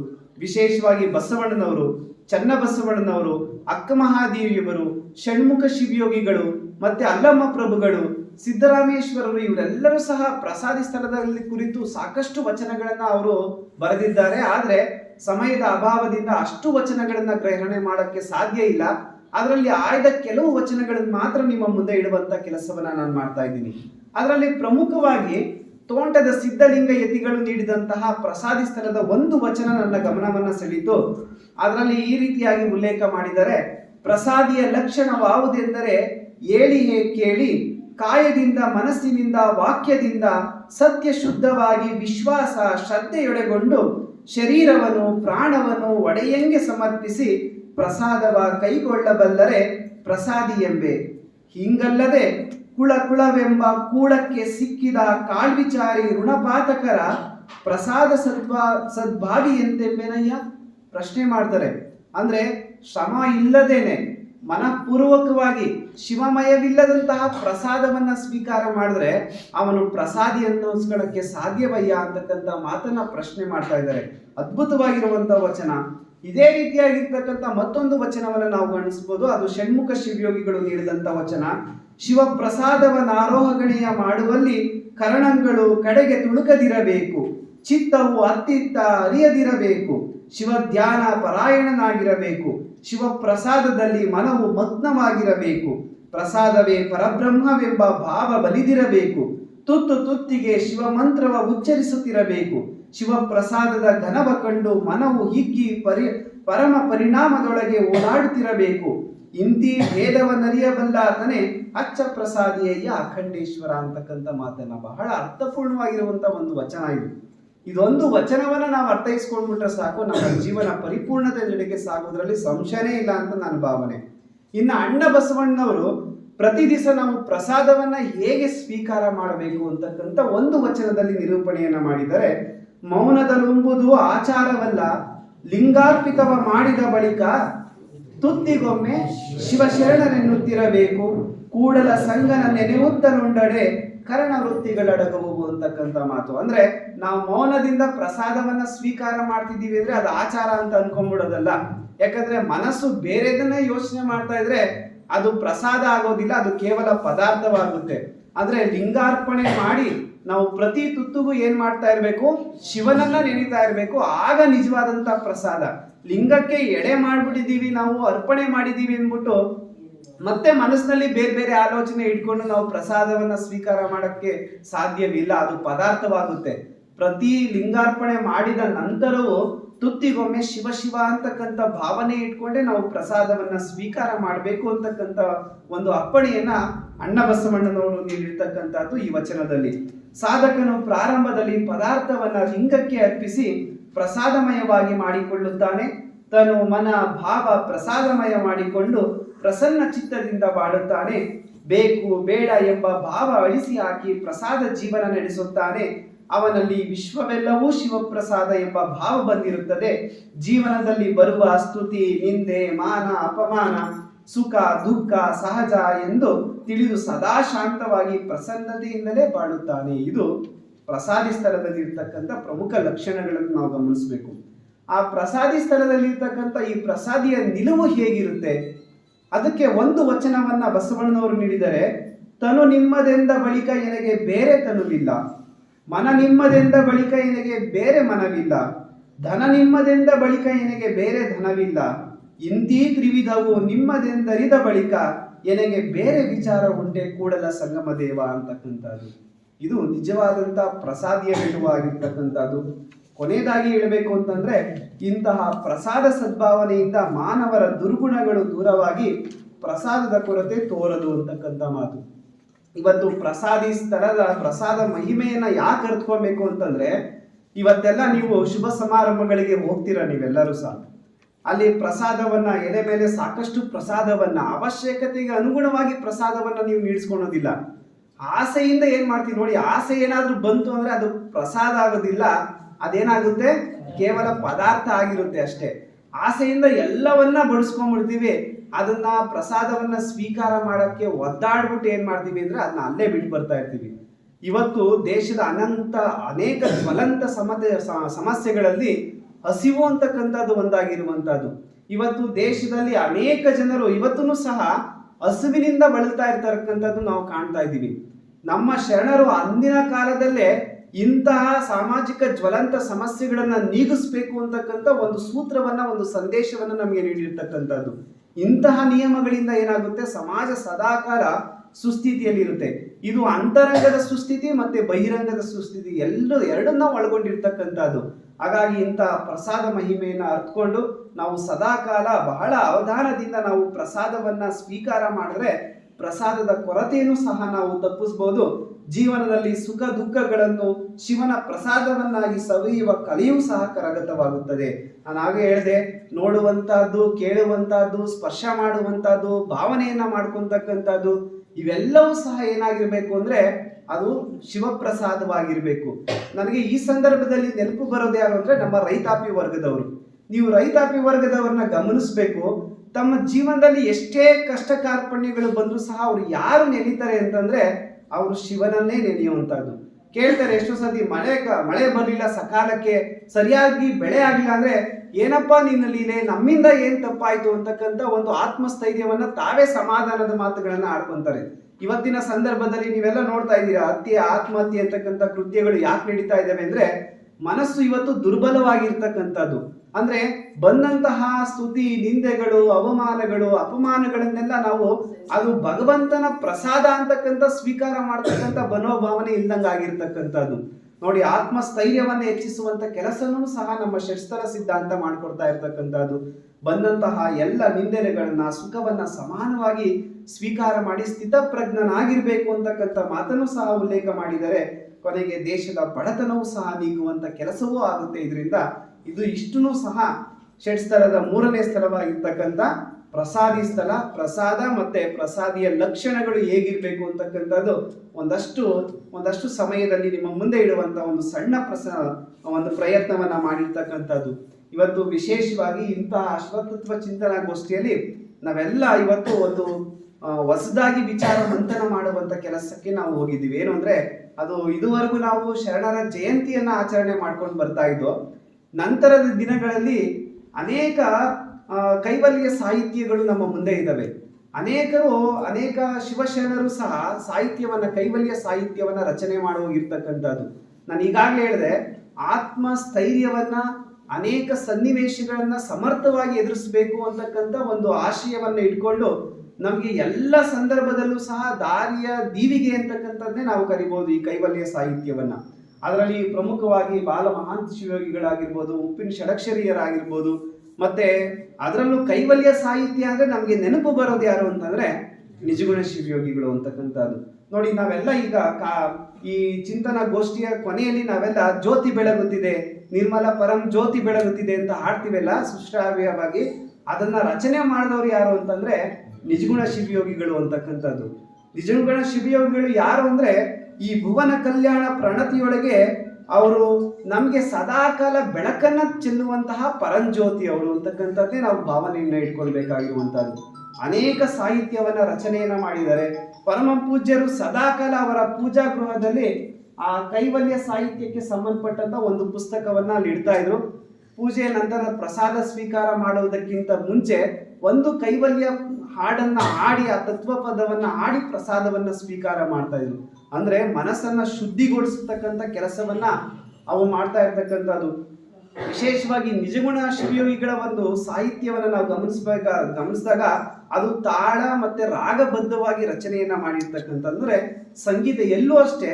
ವಿಶೇಷವಾಗಿ ಬಸವಣ್ಣನವರು, ಚನ್ನಬಸವಣ್ಣನವರು ಅಕ್ಕ ಮಹಾದೇವಿಯವರು ಷಣ್ಮುಖ ಶಿವಯೋಗಿಗಳು, ಮತ್ತೆ ಅಲ್ಲಮ್ಮ ಪ್ರಭುಗಳು ಸಿದ್ದರಾಮೇಶ್ವರರು ಇವರೆಲ್ಲರೂ ಸಹ ಪ್ರಸಾದಿ ಸ್ಥಳದಲ್ಲಿ ಕುರಿತು ಸಾಕಷ್ಟು ವಚನಗಳನ್ನು ಅವರು ಬರೆದಿದ್ದಾರೆ. ಆದರೆ ಸಮಯದ ಅಭಾವದಿಂದ ಅಷ್ಟು ವಚನಗಳನ್ನು ಗ್ರಹಣೆ ಮಾಡಕ್ಕೆ ಸಾಧ್ಯ ಇಲ್ಲ. ಅದರಲ್ಲಿ ಆಯ್ದ ಕೆಲವು ವಚನಗಳನ್ನು ಮಾತ್ರ ನಿಮ್ಮ ಮುಂದೆ ಇಡುವಂತ ಕೆಲಸವನ್ನ ನಾನು ಮಾಡ್ತಾ ಇದ್ದೀನಿ. ಅದರಲ್ಲಿ ಪ್ರಮುಖವಾಗಿ ತೋಂಟದ ಸಿದ್ಧಲಿಂಗ ಯತಿಗಳು ನೀಡಿದಂತಹ ಪ್ರಸಾದಿ ಸ್ಥಳದ ಒಂದು ವಚನ ನನ್ನ ಗಮನವನ್ನ ಸೆಳೀತು ಅದರಲ್ಲಿ ಈ ರೀತಿಯಾಗಿ ಉಲ್ಲೇಖ ಮಾಡಿದರೆ, ಪ್ರಸಾದಿಯ ಲಕ್ಷಣವಾವುದೆಂದರೆ ಏಳಿಗೆ ಕೇಳಿ ಕಾಯದಿಂದ, ಮನಸ್ಸಿನಿಂದ, ವಾಕ್ಯದಿಂದ ಸತ್ಯ ಶುದ್ಧವಾಗಿ ವಿಶ್ವಾಸ, ಶ್ರದ್ಧೆಯೊಡೆಗೊಂಡು ಶರೀರವನ್ನು, ಪ್ರಾಣವನ್ನು ಒಡೆಯಂಗೆ ಸಮರ್ಪಿಸಿ ಪ್ರಸಾದವ ಕೈಗೊಳ್ಳಬಲ್ಲರೆ ಪ್ರಸಾದಿ ಎಂಬೆ. ಹಿಂಗಲ್ಲದೆ ಕುಳಕುಳವೆಂಬ ಕೂಳಕ್ಕೆ ಸಿಕ್ಕಿದ ಕಾಳ್ವಿಚಾರಿ ಋಣಪಾತಕರ ಪ್ರಸಾದ ಸದ್ಭಾ ಸದ್ಭಾವಿಯಂತೆಂಬೆನಯ್ಯ ಪ್ರಶ್ನೆ ಮಾಡ್ತಾರೆ. ಅಂದ್ರೆ ಶ್ರಮ ಇಲ್ಲದೇನೆ ಮನಪೂರ್ವಕವಾಗಿ ಶಿವಮಯವಿಲ್ಲದಂತಹ ಪ್ರಸಾದವನ್ನ ಸ್ವೀಕಾರ ಮಾಡಿದ್ರೆ ಅವನು ಪ್ರಸಾದಿ ಅನ್ನಿಸ್ಕೊಳ್ಳಕ್ಕೆ ಸಾಧ್ಯವಯ್ಯ ಅಂತಕ್ಕಂಥ ಮಾತನ್ನ ಪ್ರಶ್ನೆ ಮಾಡ್ತಾ ಇದ್ದಾರೆ. ಅದ್ಭುತವಾಗಿರುವಂಥ ವಚನ. ಇದೇ ರೀತಿಯಾಗಿರ್ತಕ್ಕಂಥ ಮತ್ತೊಂದು ವಚನವನ್ನು ನಾವು ಗಮನಿಸಬಹುದು ಅದು ಷಣ್ಮುಖ ಶಿವಯೋಗಿಗಳು ನೀಡಿದಂಥ ವಚನ. ಶಿವ ಪ್ರಸಾದವನ್ನ ಆರೋಹಗಣೆಯ ಮಾಡುವಲ್ಲಿ ಕರಣಗಳು ಕಡೆಗೆ ತುಳುಕದಿರಬೇಕು. ಚಿತ್ತವು ಅತ್ತಿತ್ತ ಅರಿಯದಿರಬೇಕು. ಶಿವ ಧ್ಯಾನ ಪರಾಯಣನಾಗಿರಬೇಕು. ಶಿವ ಪ್ರಸಾದದಲ್ಲಿ ಮನವು ಮಗ್ನವಾಗಿರಬೇಕು. ಪ್ರಸಾದವೇ ಪರಬ್ರಹ್ಮವೆಂಬ ಭಾವ ಬಲಿದಿರಬೇಕು. ತುತ್ತು ತುತ್ತಿಗೆ ಶಿವಮಂತ್ರವ ಉಚ್ಚರಿಸುತ್ತಿರಬೇಕು. ಶಿವಪ್ರಸಾದದ ಘನವ ಕಂಡು ಮನವು ಹಿಗ್ಗಿ ಪರಿ, ಪರಮ ಪರಿಣಾಮದೊಳಗೆ ಓಡಾಡುತ್ತಿರಬೇಕು. ಇಂತಿ ಭೇದವನ್ನರಿಯಬಲ್ಲ ಅಚ್ಚ ಪ್ರಸಾದಿಯಯ್ಯ ಅಖಂಡೇಶ್ವರ ಅಂತಕ್ಕಂಥ ಮಾತನ್ನ ಬಹಳ ಅರ್ಥಪೂರ್ಣವಾಗಿರುವಂತ ಒಂದು ವಚನ ಇದು. ಇದೊಂದು ವಚನವನ್ನು ನಾವು ಅರ್ಥೈಸ್ಕೊಂಡ್ಬಿಟ್ರೆ ಸಾಕು, ನಮ್ಮ ಜೀವನ ಪರಿಪೂರ್ಣತೆ ಜೊತೆಗೆ ಸಾಗೋದ್ರಲ್ಲಿ ಸಂಶಯನೇ ಇಲ್ಲ ಅಂತ ನನ್ನ ಭಾವನೆ. ಇನ್ನು ಅಣ್ಣ ಬಸವಣ್ಣನವರು ಪ್ರತಿ ದಿವಸ ನಾವು ಪ್ರಸಾದವನ್ನ ಹೇಗೆ ಸ್ವೀಕಾರ ಮಾಡಬೇಕು ಅಂತಕ್ಕಂಥ ಒಂದು ವಚನದಲ್ಲಿ ನಿರೂಪಣೆಯನ್ನ ಮಾಡಿದರೆ ಮೌನದಲ್ಲುಂಬುದು ಆಚಾರವಲ್ಲ, ಲಿಂಗಾರ್ಪಿತವ ಮಾಡಿದ ಬಳಿಕ ತುತ್ತಿಗೊಮ್ಮೆ ಶಿವಶರಣನೆನ್ನುತ್ತಿರಬೇಕು, ಕೂಡಲ ಸಂಗನ ನೆನೆಯುತ್ತಲುಂಡಡೆ ಕರಣ ವೃತ್ತಿಗಳಡಗವು ಅಂತಕ್ಕಂಥ ಮಾತು. ಅಂದ್ರೆ ನಾವು ಮೌನದಿಂದ ಪ್ರಸಾದವನ್ನ ಸ್ವೀಕಾರ ಮಾಡ್ತಿದ್ದೀವಿ ಅಂದ್ರೆ ಅದು ಆಚಾರ ಅಂತ ಅನ್ಕೊಂಡ್ಬಿಡೋದಲ್ಲ. ಯಾಕಂದ್ರೆ ಮನಸ್ಸು ಬೇರೆದನ್ನೇ ಯೋಚನೆ ಮಾಡ್ತಾ ಇದ್ರೆ ಅದು ಪ್ರಸಾದ ಆಗೋದಿಲ್ಲ, ಅದು ಕೇವಲ ಪದಾರ್ಥವಾಗುತ್ತೆ. ಅಂದ್ರೆ ಲಿಂಗಾರ್ಪಣೆ ಮಾಡಿ ನಾವು ಪ್ರತಿ ತುತ್ತುಗೂ ಏನ್ ಮಾಡ್ತಾ ಇರಬೇಕು? ಶಿವನನ್ನ ನೆನೀತಾ ಇರಬೇಕು. ಆಗ ನಿಜವಾದಂತ ಪ್ರಸಾದ. ಲಿಂಗಕ್ಕೆ ಎಡೆ ಮಾಡ್ಬಿಟ್ಟಿದೀವಿ ನಾವು, ಅರ್ಪಣೆ ಮಾಡಿದೀವಿ ಅಂದ್ಬಿಟ್ಟು ಮತ್ತೆ ಮನಸ್ಸಿನಲ್ಲಿ ಬೇರೆ ಬೇರೆ ಆಲೋಚನೆ ಇಟ್ಕೊಂಡು ನಾವು ಪ್ರಸಾದವನ್ನ ಸ್ವೀಕಾರ ಮಾಡಕ್ಕೆ ಸಾಧ್ಯವಿಲ್ಲ. ಅದು ಪದಾರ್ಥವಾಗುತ್ತೆ. ಪ್ರತಿ ಲಿಂಗಾರ್ಪಣೆ ಮಾಡಿದ ನಂತರವೂ ತುತ್ತಿಗೊಮ್ಮೆ ಶಿವ ಶಿವ ಅಂತಕ್ಕಂಥ ಭಾವನೆ ಇಟ್ಕೊಂಡೆ ನಾವು ಪ್ರಸಾದವನ್ನ ಸ್ವೀಕಾರ ಮಾಡಬೇಕು ಅಂತಕ್ಕಂಥ ಒಂದು ಅಪ್ಪಣೆಯನ್ನ ಅಣ್ಣ ಬಸವಣ್ಣನವರು ನೀಡಿರ್ತಕ್ಕಂಥದ್ದು ಈ ವಚನದಲ್ಲಿ. ಸಾಧಕನು ಪ್ರಾರಂಭದಲ್ಲಿ ಪದಾರ್ಥವನ್ನ ಲಿಂಗಕ್ಕೆ ಅರ್ಪಿಸಿ ಪ್ರಸಾದಮಯವಾಗಿ ಮಾಡಿಕೊಳ್ಳುತ್ತಾನೆ. ತನು ಮನ ಭಾವ ಪ್ರಸಾದಮಯ ಮಾಡಿಕೊಂಡು ಪ್ರಸನ್ನ ಚಿತ್ತದಿಂದ ಬಾಳುತ್ತಾನೆ. ಬೇಕು ಬೇಡ ಎಂಬ ಭಾವ ಅಳಿಸಿ ಹಾಕಿ ಪ್ರಸಾದ ಜೀವನ ನಡೆಸುತ್ತಾನೆ. ಅವನಲ್ಲಿ ವಿಶ್ವವೆಲ್ಲವೂ ಶಿವಪ್ರಸಾದ ಎಂಬ ಭಾವ ಬಂದಿರುತ್ತದೆ. ಜೀವನದಲ್ಲಿ ಬರುವ ಸ್ತುತಿ, ನಿಂದೆ, ಮಾನ, ಅಪಮಾನ, ಸುಖ, ದುಃಖ, ಸಹಜ ಎಂದು ತಿಳಿದು ಸದಾ ಶಾಂತವಾಗಿ ಪ್ರಸನ್ನತೆಯಿಂದಲೇ ಬಾಳುತ್ತಾನೆ. ಇದು ಪ್ರಸಾದಿ ಸ್ಥಳದಲ್ಲಿ ಇರ್ತಕ್ಕಂಥ ಪ್ರಮುಖ ಲಕ್ಷಣಗಳನ್ನು ನಾವು ಗಮನಿಸಬೇಕು. ಆ ಪ್ರಸಾದಿ ಸ್ಥಳದಲ್ಲಿ ಇರ್ತಕ್ಕಂಥ ಈ ಪ್ರಸಾದಿಯ ನಿಲುವು ಹೇಗಿರುತ್ತೆ? ಅದಕ್ಕೆ ಒಂದು ವಚನವನ್ನ ಬಸವಣ್ಣನವರು ನೀಡಿದರೆ, ತನು ನಿಮ್ಮದೆಂದ ಬಳಿಕ ನನಗೆ ಬೇರೆ ತನುವಿಲ್ಲ. ಮನ ನಿಮ್ಮದೆಂದ ಬಳಿಕ ಎನಗೆ ಬೇರೆ ಮನವಿಲ್ಲ, ಧನ ನಿಮ್ಮದೆಂದ ಬಳಿಕ ಎನಗೆ ಬೇರೆ ಧನವಿಲ್ಲ, ಇಂತೀ ತ್ರಿವಿಧವು ನಿಮ್ಮದೆಂದರಿದ ಬಳಿಕ ಎನಗೆ ಬೇರೆ ವಿಚಾರ ಉಂಟೆ ಕೂಡಲ ಸಂಗಮ ದೇವ ಅಂತಕ್ಕಂಥದ್ದು. ಇದು ನಿಜವಾದಂಥ ಪ್ರಸಾದಿಯ ಆಗಿರ್ತಕ್ಕಂಥದ್ದು. ಕೊನೆಯದಾಗಿ ಹೇಳಬೇಕು ಅಂತಂದ್ರೆ, ಇಂತಹ ಪ್ರಸಾದ ಸದ್ಭಾವನೆಯಿಂದ ಮಾನವರ ದುರ್ಗುಣಗಳು ದೂರವಾಗಿ ಪ್ರಸಾದದ ಕೊರತೆ ತೋರದು ಅಂತಕ್ಕಂಥ ಮಾತು. ಇವತ್ತು ಪ್ರಸಾದಿ ಸ್ಥಳದ ಪ್ರಸಾದ ಮಹಿಮೆಯನ್ನ ಯಾಕೆ ಅರ್ಥಕೋಬೇಕು ಅಂತಂದ್ರೆ, ಇವತ್ತೆಲ್ಲ ನೀವು ಶುಭ ಸಮಾರಂಭಗಳಿಗೆ ಹೋಗ್ತೀರ ನೀವೆಲ್ಲರೂ ಸಹ. ಅಲ್ಲಿ ಪ್ರಸಾದವನ್ನ ಎಲೆ ಮೇಲೆ ಸಾಕಷ್ಟು ಪ್ರಸಾದವನ್ನ, ಅವಶ್ಯಕತೆಗೆ ಅನುಗುಣವಾಗಿ ಪ್ರಸಾದವನ್ನ ನೀವು ನೀಡಿಸ್ಕೊಳೋದಿಲ್ಲ. ಆಸೆಯಿಂದ ಏನ್ ಮಾಡ್ತೀವಿ ನೋಡಿ, ಆಸೆ ಏನಾದ್ರೂ ಬಂತು ಅಂದ್ರೆ ಅದು ಪ್ರಸಾದ ಆಗೋದಿಲ್ಲ, ಅದೇನಾಗುತ್ತೆ? ಕೇವಲ ಪದಾರ್ಥ ಆಗಿರುತ್ತೆ ಅಷ್ಟೇ. ಆಸೆಯಿಂದ ಎಲ್ಲವನ್ನ ಬಡಿಸ್ಕೊಂಡ್ಬಿಡ್ತೀವಿ ಅದನ್ನ ಪ್ರಸಾದವನ್ನ ಸ್ವೀಕಾರ ಮಾಡಕ್ಕೆ ಒದ್ದಾಡ್ಬಿಟ್ಟು ಏನ್ ಮಾಡ್ತೀವಿ ಅಂದ್ರೆ ಅದನ್ನ ಅಲ್ಲೇ ಬಿಟ್ಟು ಬರ್ತಾ ಇರ್ತೀವಿ. ಇವತ್ತು ದೇಶದ ಅನಂತ, ಅನೇಕ ಜ್ವಲಂತ ಸಮತೆ ಸಮಸ್ಯೆಗಳಲ್ಲಿ ಹಸಿವು ಅಂತಕ್ಕಂಥದ್ದು ಒಂದಾಗಿರುವಂತಹದ್ದು ಇವತ್ತು ದೇಶದಲ್ಲಿ ಅನೇಕ ಜನರು ಇವತ್ತೂ ಸಹ ಹಸುವಿನಿಂದ ಬಳಲ್ತಾ ಇರ್ತಕ್ಕಂಥದ್ದು ನಾವು ಕಾಣ್ತಾ ಇದ್ದೀವಿ. ನಮ್ಮ ಶರಣರು ಅಂದಿನ ಕಾಲದಲ್ಲೇ ಇಂತಹ ಸಾಮಾಜಿಕ ಜ್ವಲಂತ ಸಮಸ್ಯೆಗಳನ್ನ ನೀಗಿಸ್ಬೇಕು ಅಂತಕ್ಕಂಥ ಒಂದು ಸೂತ್ರವನ್ನ, ಒಂದು ಸಂದೇಶವನ್ನ ನಮಗೆ ನೀಡಿರ್ತಕ್ಕಂಥದ್ದು. ಇಂತಹ ನಿಯಮಗಳಿಂದ ಏನಾಗುತ್ತೆ? ಸಮಾಜ ಸದಾಕಾಲ ಸುಸ್ಥಿತಿಯಲ್ಲಿರುತ್ತೆ ಇದು ಅಂತರಂಗದ ಸುಸ್ಥಿತಿ ಮತ್ತೆ ಬಹಿರಂಗದ ಸುಸ್ಥಿತಿ ಎಲ್ಲ ಎರಡನ್ನ ಒಳಗೊಂಡಿರ್ತಕ್ಕಂಥದ್ದು. ಹಾಗಾಗಿ ಇಂತಹ ಪ್ರಸಾದ ಮಹಿಮೆಯನ್ನು ಅರ್ಥಕೊಂಡು ನಾವು ಸದಾಕಾಲ ಬಹಳ ಅವಧಾನದಿಂದ ನಾವು ಪ್ರಸಾದವನ್ನ ಸ್ವೀಕಾರ ಮಾಡಿದ್ರೆ ಪ್ರಸಾದದ ಕೊರತೆಯನ್ನು ಸಹ ನಾವು ತಪ್ಪಿಸ್ಬೋದು. ಜೀವನದಲ್ಲಿ ಸುಖ ದುಃಖಗಳನ್ನು ಶಿವನ ಪ್ರಸಾದವನ್ನಾಗಿ ಸವಿಯುವ ಕಲೆಯೂ ಸಹ ಕರಗತವಾಗುತ್ತದೆ. ನಾನು ಹಾಗೆ ಹೇಳಿದೆ, ನೋಡುವಂತಹದ್ದು, ಕೇಳುವಂತಹದ್ದು, ಸ್ಪರ್ಶ ಮಾಡುವಂತಹದ್ದು, ಭಾವನೆಯನ್ನ ಮಾಡ್ಕೊಂತಕ್ಕಂಥದ್ದು ಇವೆಲ್ಲವೂ ಸಹ ಏನಾಗಿರ್ಬೇಕು ಅಂದ್ರೆ ಅದು ಶಿವಪ್ರಸಾದವಾಗಿರ್ಬೇಕು. ನನಗೆ ಈ ಸಂದರ್ಭದಲ್ಲಿ ನೆನಪು ಬರೋದು ಯಾರು ಅಂದ್ರೆ ನಮ್ಮ ರೈತಾಪಿ ವರ್ಗದವರು. ನೀವು ರೈತಾಪಿ ವರ್ಗದವ್ರನ್ನ ಗಮನಿಸಬೇಕು. ತಮ್ಮ ಜೀವನದಲ್ಲಿ ಎಷ್ಟೇ ಕಷ್ಟ ಕಾರ್ಪಣ್ಯಗಳು ಬಂದರೂ ಸಹ ಅವ್ರು ಯಾರು ನೆನೀತಾರೆ ಅಂತಂದ್ರೆ ಅವರು ಶಿವನನ್ನೇ ನೆನೆಯುವಂತದ್ದು ಕೇಳ್ತಾರೆ ಎಷ್ಟೋ ಸತಿ, ಮಳೆ ಮಳೆ ಬರಲಿಲ್ಲ, ಸಕಾಲಕ್ಕೆ ಸರಿಯಾಗಿ ಬೆಳೆ ಆಗಿಲ್ಲ ಅಂದ್ರೆ ಏನಪ್ಪಾ ನಿನ್ನ ಲೀಲೆ, ನಮ್ಮಿಂದ ಏನ್ ತಪ್ಪಾಯ್ತು ಅಂತಕ್ಕಂಥ ಒಂದು ಆತ್ಮಸ್ಥೈರ್ಯವನ್ನ ತಾವೇ ಸಮಾಧಾನದ ಮಾತುಗಳನ್ನ ಆಡ್ಕೊಂತಾರೆ. ಇವತ್ತಿನ ಸಂದರ್ಭದಲ್ಲಿ ನೀವೆಲ್ಲ ನೋಡ್ತಾ ಇದ್ದೀರಾ ಹತ್ಯೆ ಆತ್ಮಹತ್ಯೆ ಅಂತಕ್ಕಂಥ ಕೃತ್ಯಗಳು ಯಾಕೆ ನಡೀತಾ ಇದ್ದಾವೆ ಅಂದ್ರೆ ಮನಸ್ಸು ಇವತ್ತು ದುರ್ಬಲವಾಗಿರ್ತಕ್ಕಂಥದ್ದು. ಅಂದ್ರೆ ಬಂದಂತಹ ಸ್ತುತಿ, ನಿಂದೆಗಳು, ಅವಮಾನಗಳು, ಅಪಮಾನಗಳನ್ನೆಲ್ಲ ನಾವು ಅದು ಭಗವಂತನ ಪ್ರಸಾದ ಅಂತಕ್ಕಂಥ ಸ್ವೀಕಾರ ಮಾಡ್ತಕ್ಕಂಥ ಮನೋಭಾವನೆ ಇಲ್ದಂಗ ಆಗಿರ್ತಕ್ಕಂಥದ್ದು ನೋಡಿ, ಆತ್ಮಸ್ಥೈರ್ಯವನ್ನು ಹೆಚ್ಚಿಸುವಂತ ಕೆಲಸನೂ ಸಹ ನಮ್ಮ ಶಸ್ತ್ರ ಸಿದ್ಧಾಂತ ಮಾಡ್ಕೊಡ್ತಾ ಇರ್ತಕ್ಕಂಥದ್ದು. ಬಂದಂತಹ ಎಲ್ಲ ನಿಂದನೆಗಳನ್ನ ಸುಖವನ್ನ ಸಮಾನವಾಗಿ ಸ್ವೀಕಾರ ಮಾಡಿ ಸ್ಥಿತಪ್ರಜ್ಞನಾಗಿರ್ಬೇಕು ಅಂತಕ್ಕಂಥ ಮಾತನ್ನು ಸಹ ಉಲ್ಲೇಖ ಮಾಡಿದರೆ ಕೊನೆಗೆ ದೇಶದ ಬಡತನವೂ ಸಹ ನೀಗುವಂತ ಕೆಲಸವೂ ಆಗುತ್ತೆ. ಇದರಿಂದ ಇದು ಇಷ್ಟೂ ಸಹ ಷಡ್ ಸ್ಥಳದ ಮೂರನೇ ಸ್ಥಳವಾಗಿರ್ತಕ್ಕಂಥ ಪ್ರಸಾದಿ ಸ್ಥಳ, ಪ್ರಸಾದ ಮತ್ತೆ ಪ್ರಸಾದಿಯ ಲಕ್ಷಣಗಳು ಹೇಗಿರ್ಬೇಕು ಅಂತಕ್ಕಂಥದ್ದು ಒಂದಷ್ಟು ಒಂದಷ್ಟು ಸಮಯದಲ್ಲಿ ನಿಮ್ಮ ಮುಂದೆ ಇಡುವಂತ ಒಂದು ಸಣ್ಣ ಪ್ರಸ, ಒಂದು ಪ್ರಯತ್ನವನ್ನ ಮಾಡಿರ್ತಕ್ಕಂಥದ್ದು. ಇವತ್ತು ವಿಶೇಷವಾಗಿ ಇಂತಹ ಅಶ್ವತತ್ವ ಚಿಂತನಾ ಗೋಷ್ಠಿಯಲ್ಲಿ ನಾವೆಲ್ಲ ಇವತ್ತು ಒಂದು ಹೊಸದಾಗಿ ವಿಚಾರ ಮಂಥನ ಮಾಡುವಂತ ಕೆಲಸಕ್ಕೆ ನಾವು ಹೋಗಿದ್ದೀವಿ. ಏನು ಅಂದ್ರೆ, ಅದು ಇದುವರೆಗೂ ನಾವು ಶರಣರ ಜಯಂತಿಯನ್ನ ಆಚರಣೆ ಮಾಡ್ಕೊಂಡು ಬರ್ತಾ ಇದ್ವು. ನಂತರದ ದಿನಗಳಲ್ಲಿ ಅನೇಕ ಕೈವಲ್ಯ ಸಾಹಿತ್ಯಗಳು ನಮ್ಮ ಮುಂದೆ ಇದ್ದಾವೆ. ಅನೇಕರು, ಅನೇಕ ಶಿವಶರಣರು ಸಹ ಸಾಹಿತ್ಯವನ್ನ, ಕೈವಲ್ಯ ಸಾಹಿತ್ಯವನ್ನ ರಚನೆ ಮಾಡುವಾಗಿರ್ತಕ್ಕಂಥದ್ದು ನಾನು ಈಗಾಗಲೇ ಹೇಳಿದೆ, ಆತ್ಮಸ್ಥೈರ್ಯವನ್ನ ಅನೇಕ ಸನ್ನಿವೇಶಗಳನ್ನ ಸಮರ್ಥವಾಗಿ ಎದುರಿಸಬೇಕು ಅಂತಕ್ಕಂಥ ಒಂದು ಆಶಯವನ್ನ ಇಟ್ಕೊಂಡು ನಮಗೆ ಎಲ್ಲ ಸಂದರ್ಭದಲ್ಲೂ ಸಹ ದಾರಿಯ ದೀವಿಗೆ ಅಂತಕ್ಕಂಥದ್ದೇ ನಾವು ಕರಿಬಹುದು ಈ ಕೈವಲ್ಯ ಸಾಹಿತ್ಯವನ್ನ. ಅದರಲ್ಲಿ ಪ್ರಮುಖವಾಗಿ ಬಾಲ ಮಹಾಂತ ಶಿವಯೋಗಿಗಳಾಗಿರ್ಬೋದು, ಉಪ್ಪಿನ ಷಡಕ್ಷರಿಯರಾಗಿರ್ಬೋದು, ಮತ್ತೆ ಅದರಲ್ಲೂ ಕೈವಲ್ಯ ಸಾಹಿತ್ಯ ಅಂದ್ರೆ ನಮಗೆ ನೆನಪು ಬರೋದು ಯಾರು ಅಂತಂದ್ರೆ ನಿಜಗುಣ ಶಿವಯೋಗಿಗಳು ಅಂತಕ್ಕಂಥದ್ದು. ನೋಡಿ, ನಾವೆಲ್ಲ ಈಗ ಕಾ, ಈ ಚಿಂತನ ಗೋಷ್ಠಿಯ ಕೊನೆಯಲ್ಲಿ ನಾವೆಲ್ಲ ಜ್ಯೋತಿ ಬೆಳಗುತ್ತಿದೆ, ನಿರ್ಮಲ ಪರಂ ಜ್ಯೋತಿ ಬೆಳಗುತ್ತಿದೆ ಅಂತ ಹಾಡ್ತೀವಲ್ಲ ಸುಶ್ರಾವ್ಯವಾಗಿ ಅದನ್ನ ರಚನೆ ಮಾಡಿದವರು ಯಾರು ಅಂತಂದ್ರೆ ನಿಜಗುಣ ಶಿವಯೋಗಿಗಳು ಅಂತಕ್ಕಂಥದ್ದು. ನಿಜಗುಣ ಶಿವಯೋಗಿಗಳು ಯಾರು ಅಂದ್ರೆ ಈ ಭುವನ ಕಲ್ಯಾಣ ಪ್ರಣತಿಯೊಳಗೆ ಅವರು ನಮಗೆ ಸದಾಕಾಲ ಬೆಳಕನ್ನ ಚೆಲ್ಲುವಂತಹ ಪರಂಜ್ಯೋತಿ ಅವರು ಅಂತಕ್ಕಂಥದ್ದೇ ನಾವು ಭಾವನೆಯನ್ನ ಇಟ್ಕೊಳ್ಬೇಕಾಗಿರುವಂಥದ್ದು. ಅನೇಕ ಸಾಹಿತ್ಯವನ್ನ ರಚನೆಯನ್ನ ಮಾಡಿದ್ದಾರೆ. ಪರಮ ಪೂಜ್ಯರು ಸದಾಕಾಲ ಅವರ ಪೂಜಾ ಗೃಹದಲ್ಲಿ ಆ ಕೈವಲ್ಯ ಸಾಹಿತ್ಯಕ್ಕೆ ಸಂಬಂಧಪಟ್ಟಂತ ಒಂದು ಪುಸ್ತಕವನ್ನ ನೀಡ್ತಾ ಇದ್ರು. ಪೂಜೆಯ ನಂತರ ಪ್ರಸಾದ ಸ್ವೀಕಾರ ಮಾಡುವುದಕ್ಕಿಂತ ಮುಂಚೆ ಒಂದು ಕೈವಲ್ಯ ಹಾಡನ್ನ ಹಾಡಿ, ಆ ತತ್ವ ಪದವನ್ನ ಹಾಡಿ ಪ್ರಸಾದವನ್ನ ಸ್ವೀಕಾರ ಮಾಡ್ತಾ ಇದ್ರು. ಅಂದ್ರೆ ಮನಸ್ಸನ್ನ ಶುದ್ಧಿಗೊಳಿಸತಕ್ಕಂಥ ಕೆಲಸವನ್ನ ಅವು ಮಾಡ್ತಾ ಇರ್ತಕ್ಕಂಥದ್ದು. ವಿಶೇಷವಾಗಿ ನಿಜಗುಣ ಶಿವಯೋಗಿಗಳ ಒಂದು ಸಾಹಿತ್ಯವನ್ನು ನಾವು ಗಮನಿಸಬೇಕ, ಗಮನಿಸಿದಾಗ ಅದು ತಾಳ ಮತ್ತೆ ರಾಗಬದ್ಧವಾಗಿ ರಚನೆಯನ್ನ ಮಾಡಿರ್ತಕ್ಕಂಥಂದ್ರೆ ಸಂಗೀತ ಎಲ್ಲೂ ಅಷ್ಟೇ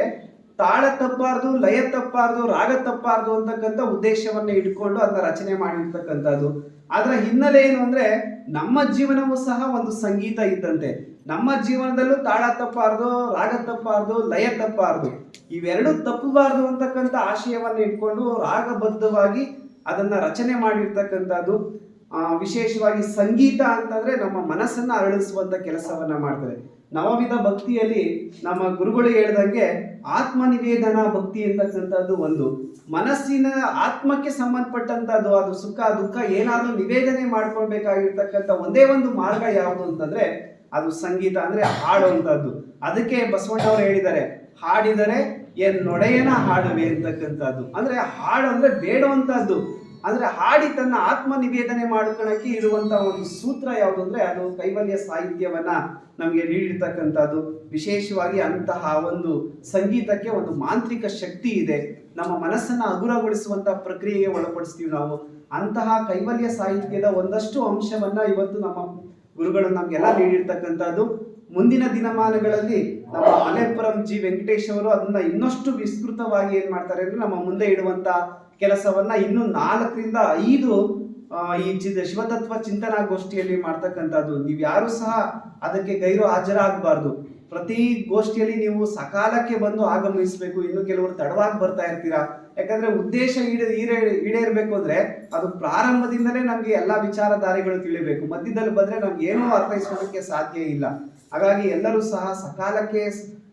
ತಾಳ ತಪ್ಪಾರ್ದು, ಲಯ ತಪ್ಪಾರ್ದು, ರಾಗ ತಪ್ಪಾರ್ದು ಅಂತಕ್ಕಂಥ ಉದ್ದೇಶವನ್ನ ಇಟ್ಕೊಂಡು ಅದನ್ನ ರಚನೆ ಮಾಡಿರ್ತಕ್ಕಂಥದ್ದು. ಅದರ ಹಿನ್ನೆಲೆ ಏನು ಅಂದ್ರೆ ನಮ್ಮ ಜೀವನವೂ ಸಹ ಒಂದು ಸಂಗೀತ ಇದ್ದಂತೆ. ನಮ್ಮ ಜೀವನದಲ್ಲೂ ತಾಳ ತಪ್ಪಾರ್ದು, ರಾಗ ತಪ್ಪಾರ್ದು, ಲಯ ತಪ್ಪಾರ್ದು. ಇವೆರಡು ತಪ್ಪಬಾರ್ದು ಅಂತಕ್ಕಂಥ ಆಶಯವನ್ನ ಇಟ್ಕೊಂಡು ರಾಗಬದ್ಧವಾಗಿ ಅದನ್ನ ರಚನೆ ಮಾಡಿರ್ತಕ್ಕಂಥದ್ದು. ವಿಶೇಷವಾಗಿ ಸಂಗೀತ ಅಂತಂದ್ರೆ ನಮ್ಮ ಮನಸ್ಸನ್ನ ಅರಳಿಸುವಂತ ಕೆಲಸವನ್ನ ಮಾಡ್ತದೆ. ನವವಿಧ ಭಕ್ತಿಯಲ್ಲಿ ನಮ್ಮ ಗುರುಗಳು ಹೇಳ್ದಂಗೆ ಆತ್ಮ ನಿವೇದನಾ ಭಕ್ತಿ ಅಂತಕ್ಕಂಥದ್ದು ಒಂದು. ಮನಸ್ಸಿನ ಆತ್ಮಕ್ಕೆ ಸಂಬಂಧಪಟ್ಟಂಥದ್ದು, ಅದು ಸುಖ, ದುಃಖ, ಏನಾದರೂ ನಿವೇದನೆ ಮಾಡ್ಕೊಳ್ಬೇಕಾಗಿರ್ತಕ್ಕಂಥ ಒಂದೇ ಒಂದು ಮಾರ್ಗ ಯಾವುದು ಅಂತಂದ್ರೆ ಅದು ಸಂಗೀತ ಅಂದ್ರೆ ಹಾಡುವಂತದ್ದು ಅದಕ್ಕೆ ಬಸವಣ್ಣವರು ಹೇಳಿದ್ದಾರೆ, ಹಾಡಿದರೆ ಏನ್ ನೊಡೆಯನ ಹಾಡುವೆ ಅಂತಕ್ಕಂಥದ್ದು. ಅಂದ್ರೆ ಹಾಡು ಅಂದ್ರೆ ಬೇಡುವಂತದ್ದು ಅಂದ್ರೆ ಹಾಡಿ ತನ್ನ ಆತ್ಮ ನಿವೇದನೆ ಮಾಡ್ಕೊಳಕ್ಕೆ ಇರುವಂತಹ ಒಂದು ಸೂತ್ರ ಯಾವುದು ಅಂದ್ರೆ ಅದು ಕೈವಲ್ಯ ಸಾಹಿತ್ಯವನ್ನ ನಮಗೆ ನೀಡಿರ್ತಕ್ಕಂಥದ್ದು. ವಿಶೇಷವಾಗಿ ಅಂತಹ ಒಂದು ಸಂಗೀತಕ್ಕೆ ಒಂದು ಮಾಂತ್ರಿಕ ಶಕ್ತಿ ಇದೆ. ನಮ್ಮ ಮನಸ್ಸನ್ನ ಹಗುರಗೊಳಿಸುವಂತಹ ಪ್ರಕ್ರಿಯೆಗೆ ಒಳಪಡಿಸ್ತೀವಿ ನಾವು. ಅಂತಹ ಕೈವಲ್ಯ ಸಾಹಿತ್ಯದ ಒಂದಷ್ಟು ಅಂಶವನ್ನ ಇವತ್ತು ನಮ್ಮ ಗುರುಗಳು ನಮಗೆಲ್ಲ ನೀಡಿರ್ತಕ್ಕಂಥದ್ದು. ಮುಂದಿನ ದಿನಮಾನಗಳಲ್ಲಿ ನಮ್ಮ ಮಲೆಪುರಂ ಜಿ ವೆಂಕಟೇಶ್ ಅವರು ಅದನ್ನ ಇನ್ನಷ್ಟು ವಿಸ್ತೃತವಾಗಿ ಏನ್ ಮಾಡ್ತಾರೆ ಅಂದ್ರೆ ನಮ್ಮ ಮುಂದೆ ಇಡುವಂತ ಕೆಲಸವನ್ನ ಇನ್ನು ನಾಲ್ಕರಿಂದ ಐದು ಈ ಚಿ ಶಿವತತ್ವ ಚಿಂತನಾ ಗೋಷ್ಠಿಯಲ್ಲಿ ಮಾಡ್ತಕ್ಕಂಥದ್ದು. ನೀವು ಯಾರು ಸಹ ಅದಕ್ಕೆ ಗೈರು ಹಾಜರಾಗಬಾರ್ದು. ಪ್ರತಿ ಗೋಷ್ಠಿಯಲ್ಲಿ ನೀವು ಸಕಾಲಕ್ಕೆ ಬಂದು ಆಗಮಿಸಬೇಕು. ಇನ್ನು ಕೆಲವರು ತಡವಾಗಿ ಬರ್ತಾ ಇರ್ತೀರಾ? ಯಾಕಂದ್ರೆ ಉದ್ದೇಶ ಈಡೇ ಈಡೇ, ಈಡೇರ್ಬೇಕು ಅಂದ್ರೆ ಅದು ಪ್ರಾರಂಭದಿಂದಲೇ ನಮ್ಗೆ ಎಲ್ಲಾ ವಿಚಾರಧಾರೆಗಳು ತಿಳಿಬೇಕು. ಮಧ್ಯದಲ್ಲಿ ಬಂದ್ರೆ ನಮ್ಗೆ ಏನೂ ಅರ್ಥೈಸ್ಕೊಳಕ್ಕೆ ಸಾಧ್ಯ ಇಲ್ಲ. ಹಾಗಾಗಿ ಎಲ್ಲರೂ ಸಹ ಸಕಾಲಕ್ಕೆ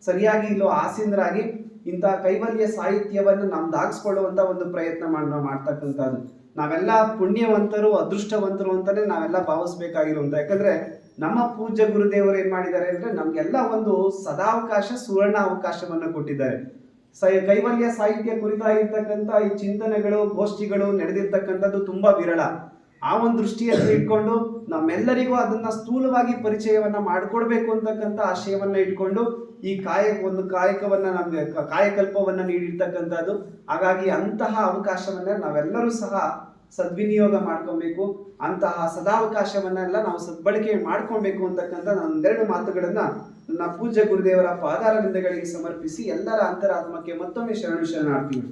ಸರಿಯಾಗಿ ಇಲ್ಲೋ ಆಸೀನರಾಗಿ ಇಂತಹ ಕೈವಲ್ಯ ಸಾಹಿತ್ಯವನ್ನು ನಮ್ದಾಗಿಸ್ಕೊಳ್ಳುವಂತ ಒಂದು ಪ್ರಯತ್ನ ಮಾಡ್ ಮಾಡ್ತಕ್ಕಂಥದ್ದು. ನಾವೆಲ್ಲ ಪುಣ್ಯವಂತರು, ಅದೃಷ್ಟವಂತರು ಅಂತಾನೆ ನಾವೆಲ್ಲ ಭಾವಿಸ್ಬೇಕಾಗಿರುವಂತ ಯಾಕಂದ್ರೆ ನಮ್ಮ ಪೂಜ್ಯ ಗುರುದೇವರು ಏನ್ ಮಾಡಿದ್ದಾರೆ ಅಂದ್ರೆ ನಮ್ಗೆಲ್ಲ ಒಂದು ಸದಾವಕಾಶ, ಸುವರ್ಣ ಅವಕಾಶವನ್ನು ಕೊಟ್ಟಿದ್ದಾರೆ. ಸ- ಕೈವಲ್ಯ ಸಾಹಿತ್ಯ ಕುರಿತಾಗಿರ್ತಕ್ಕಂಥ ಈ ಚಿಂತನೆಗಳು, ಗೋಷ್ಠಿಗಳು ನಡೆದಿರ್ತಕ್ಕಂಥದ್ದು ತುಂಬಾ ವಿರಳ. ಆ ಒಂದು ದೃಷ್ಟಿಯಲ್ಲಿ ಇಟ್ಕೊಂಡು ನಮ್ಮೆಲ್ಲರಿಗೂ ಅದನ್ನ ಸ್ಥೂಲವಾಗಿ ಪರಿಚಯವನ್ನ ಮಾಡಿಕೊಡ್ಬೇಕು ಅಂತಕ್ಕಂಥ ಆಶಯವನ್ನ ಇಟ್ಕೊಂಡು ಈ ಕಾಯ, ಒಂದು ಕಾಯಕವನ್ನ ನಮ್ಗೆ ಕಾಯಕಲ್ಪವನ್ನ ನೀಡಿರ್ತಕ್ಕಂಥದ್ದು. ಹಾಗಾಗಿ ಅಂತಹ ಅವಕಾಶವನ್ನ ನಾವೆಲ್ಲರೂ ಸಹ ಸದ್ವಿನಿಯೋಗ ಮಾಡ್ಕೊಬೇಕು. ಅಂತಹ ಸದಾವಕಾಶವನ್ನೆಲ್ಲ ನಾವು ಸದ್ಬಳಕೆ ಮಾಡ್ಕೊಬೇಕು ಅಂತಕ್ಕಂಥ ನಾನೊಂದೆರಡು ಮಾತುಗಳನ್ನ ನನ್ನ ಪೂಜ್ಯ ಗುರುದೇವರ ಪಾದಾರವಿಂದಗಳಿಗೆ ಸಮರ್ಪಿಸಿ ಎಲ್ಲರ ಅಂತರಾತ್ಮಕ್ಕೆ ಮತ್ತೊಮ್ಮೆ ಶರಣು ಶರಣಾರ್ಥಿಗಳು.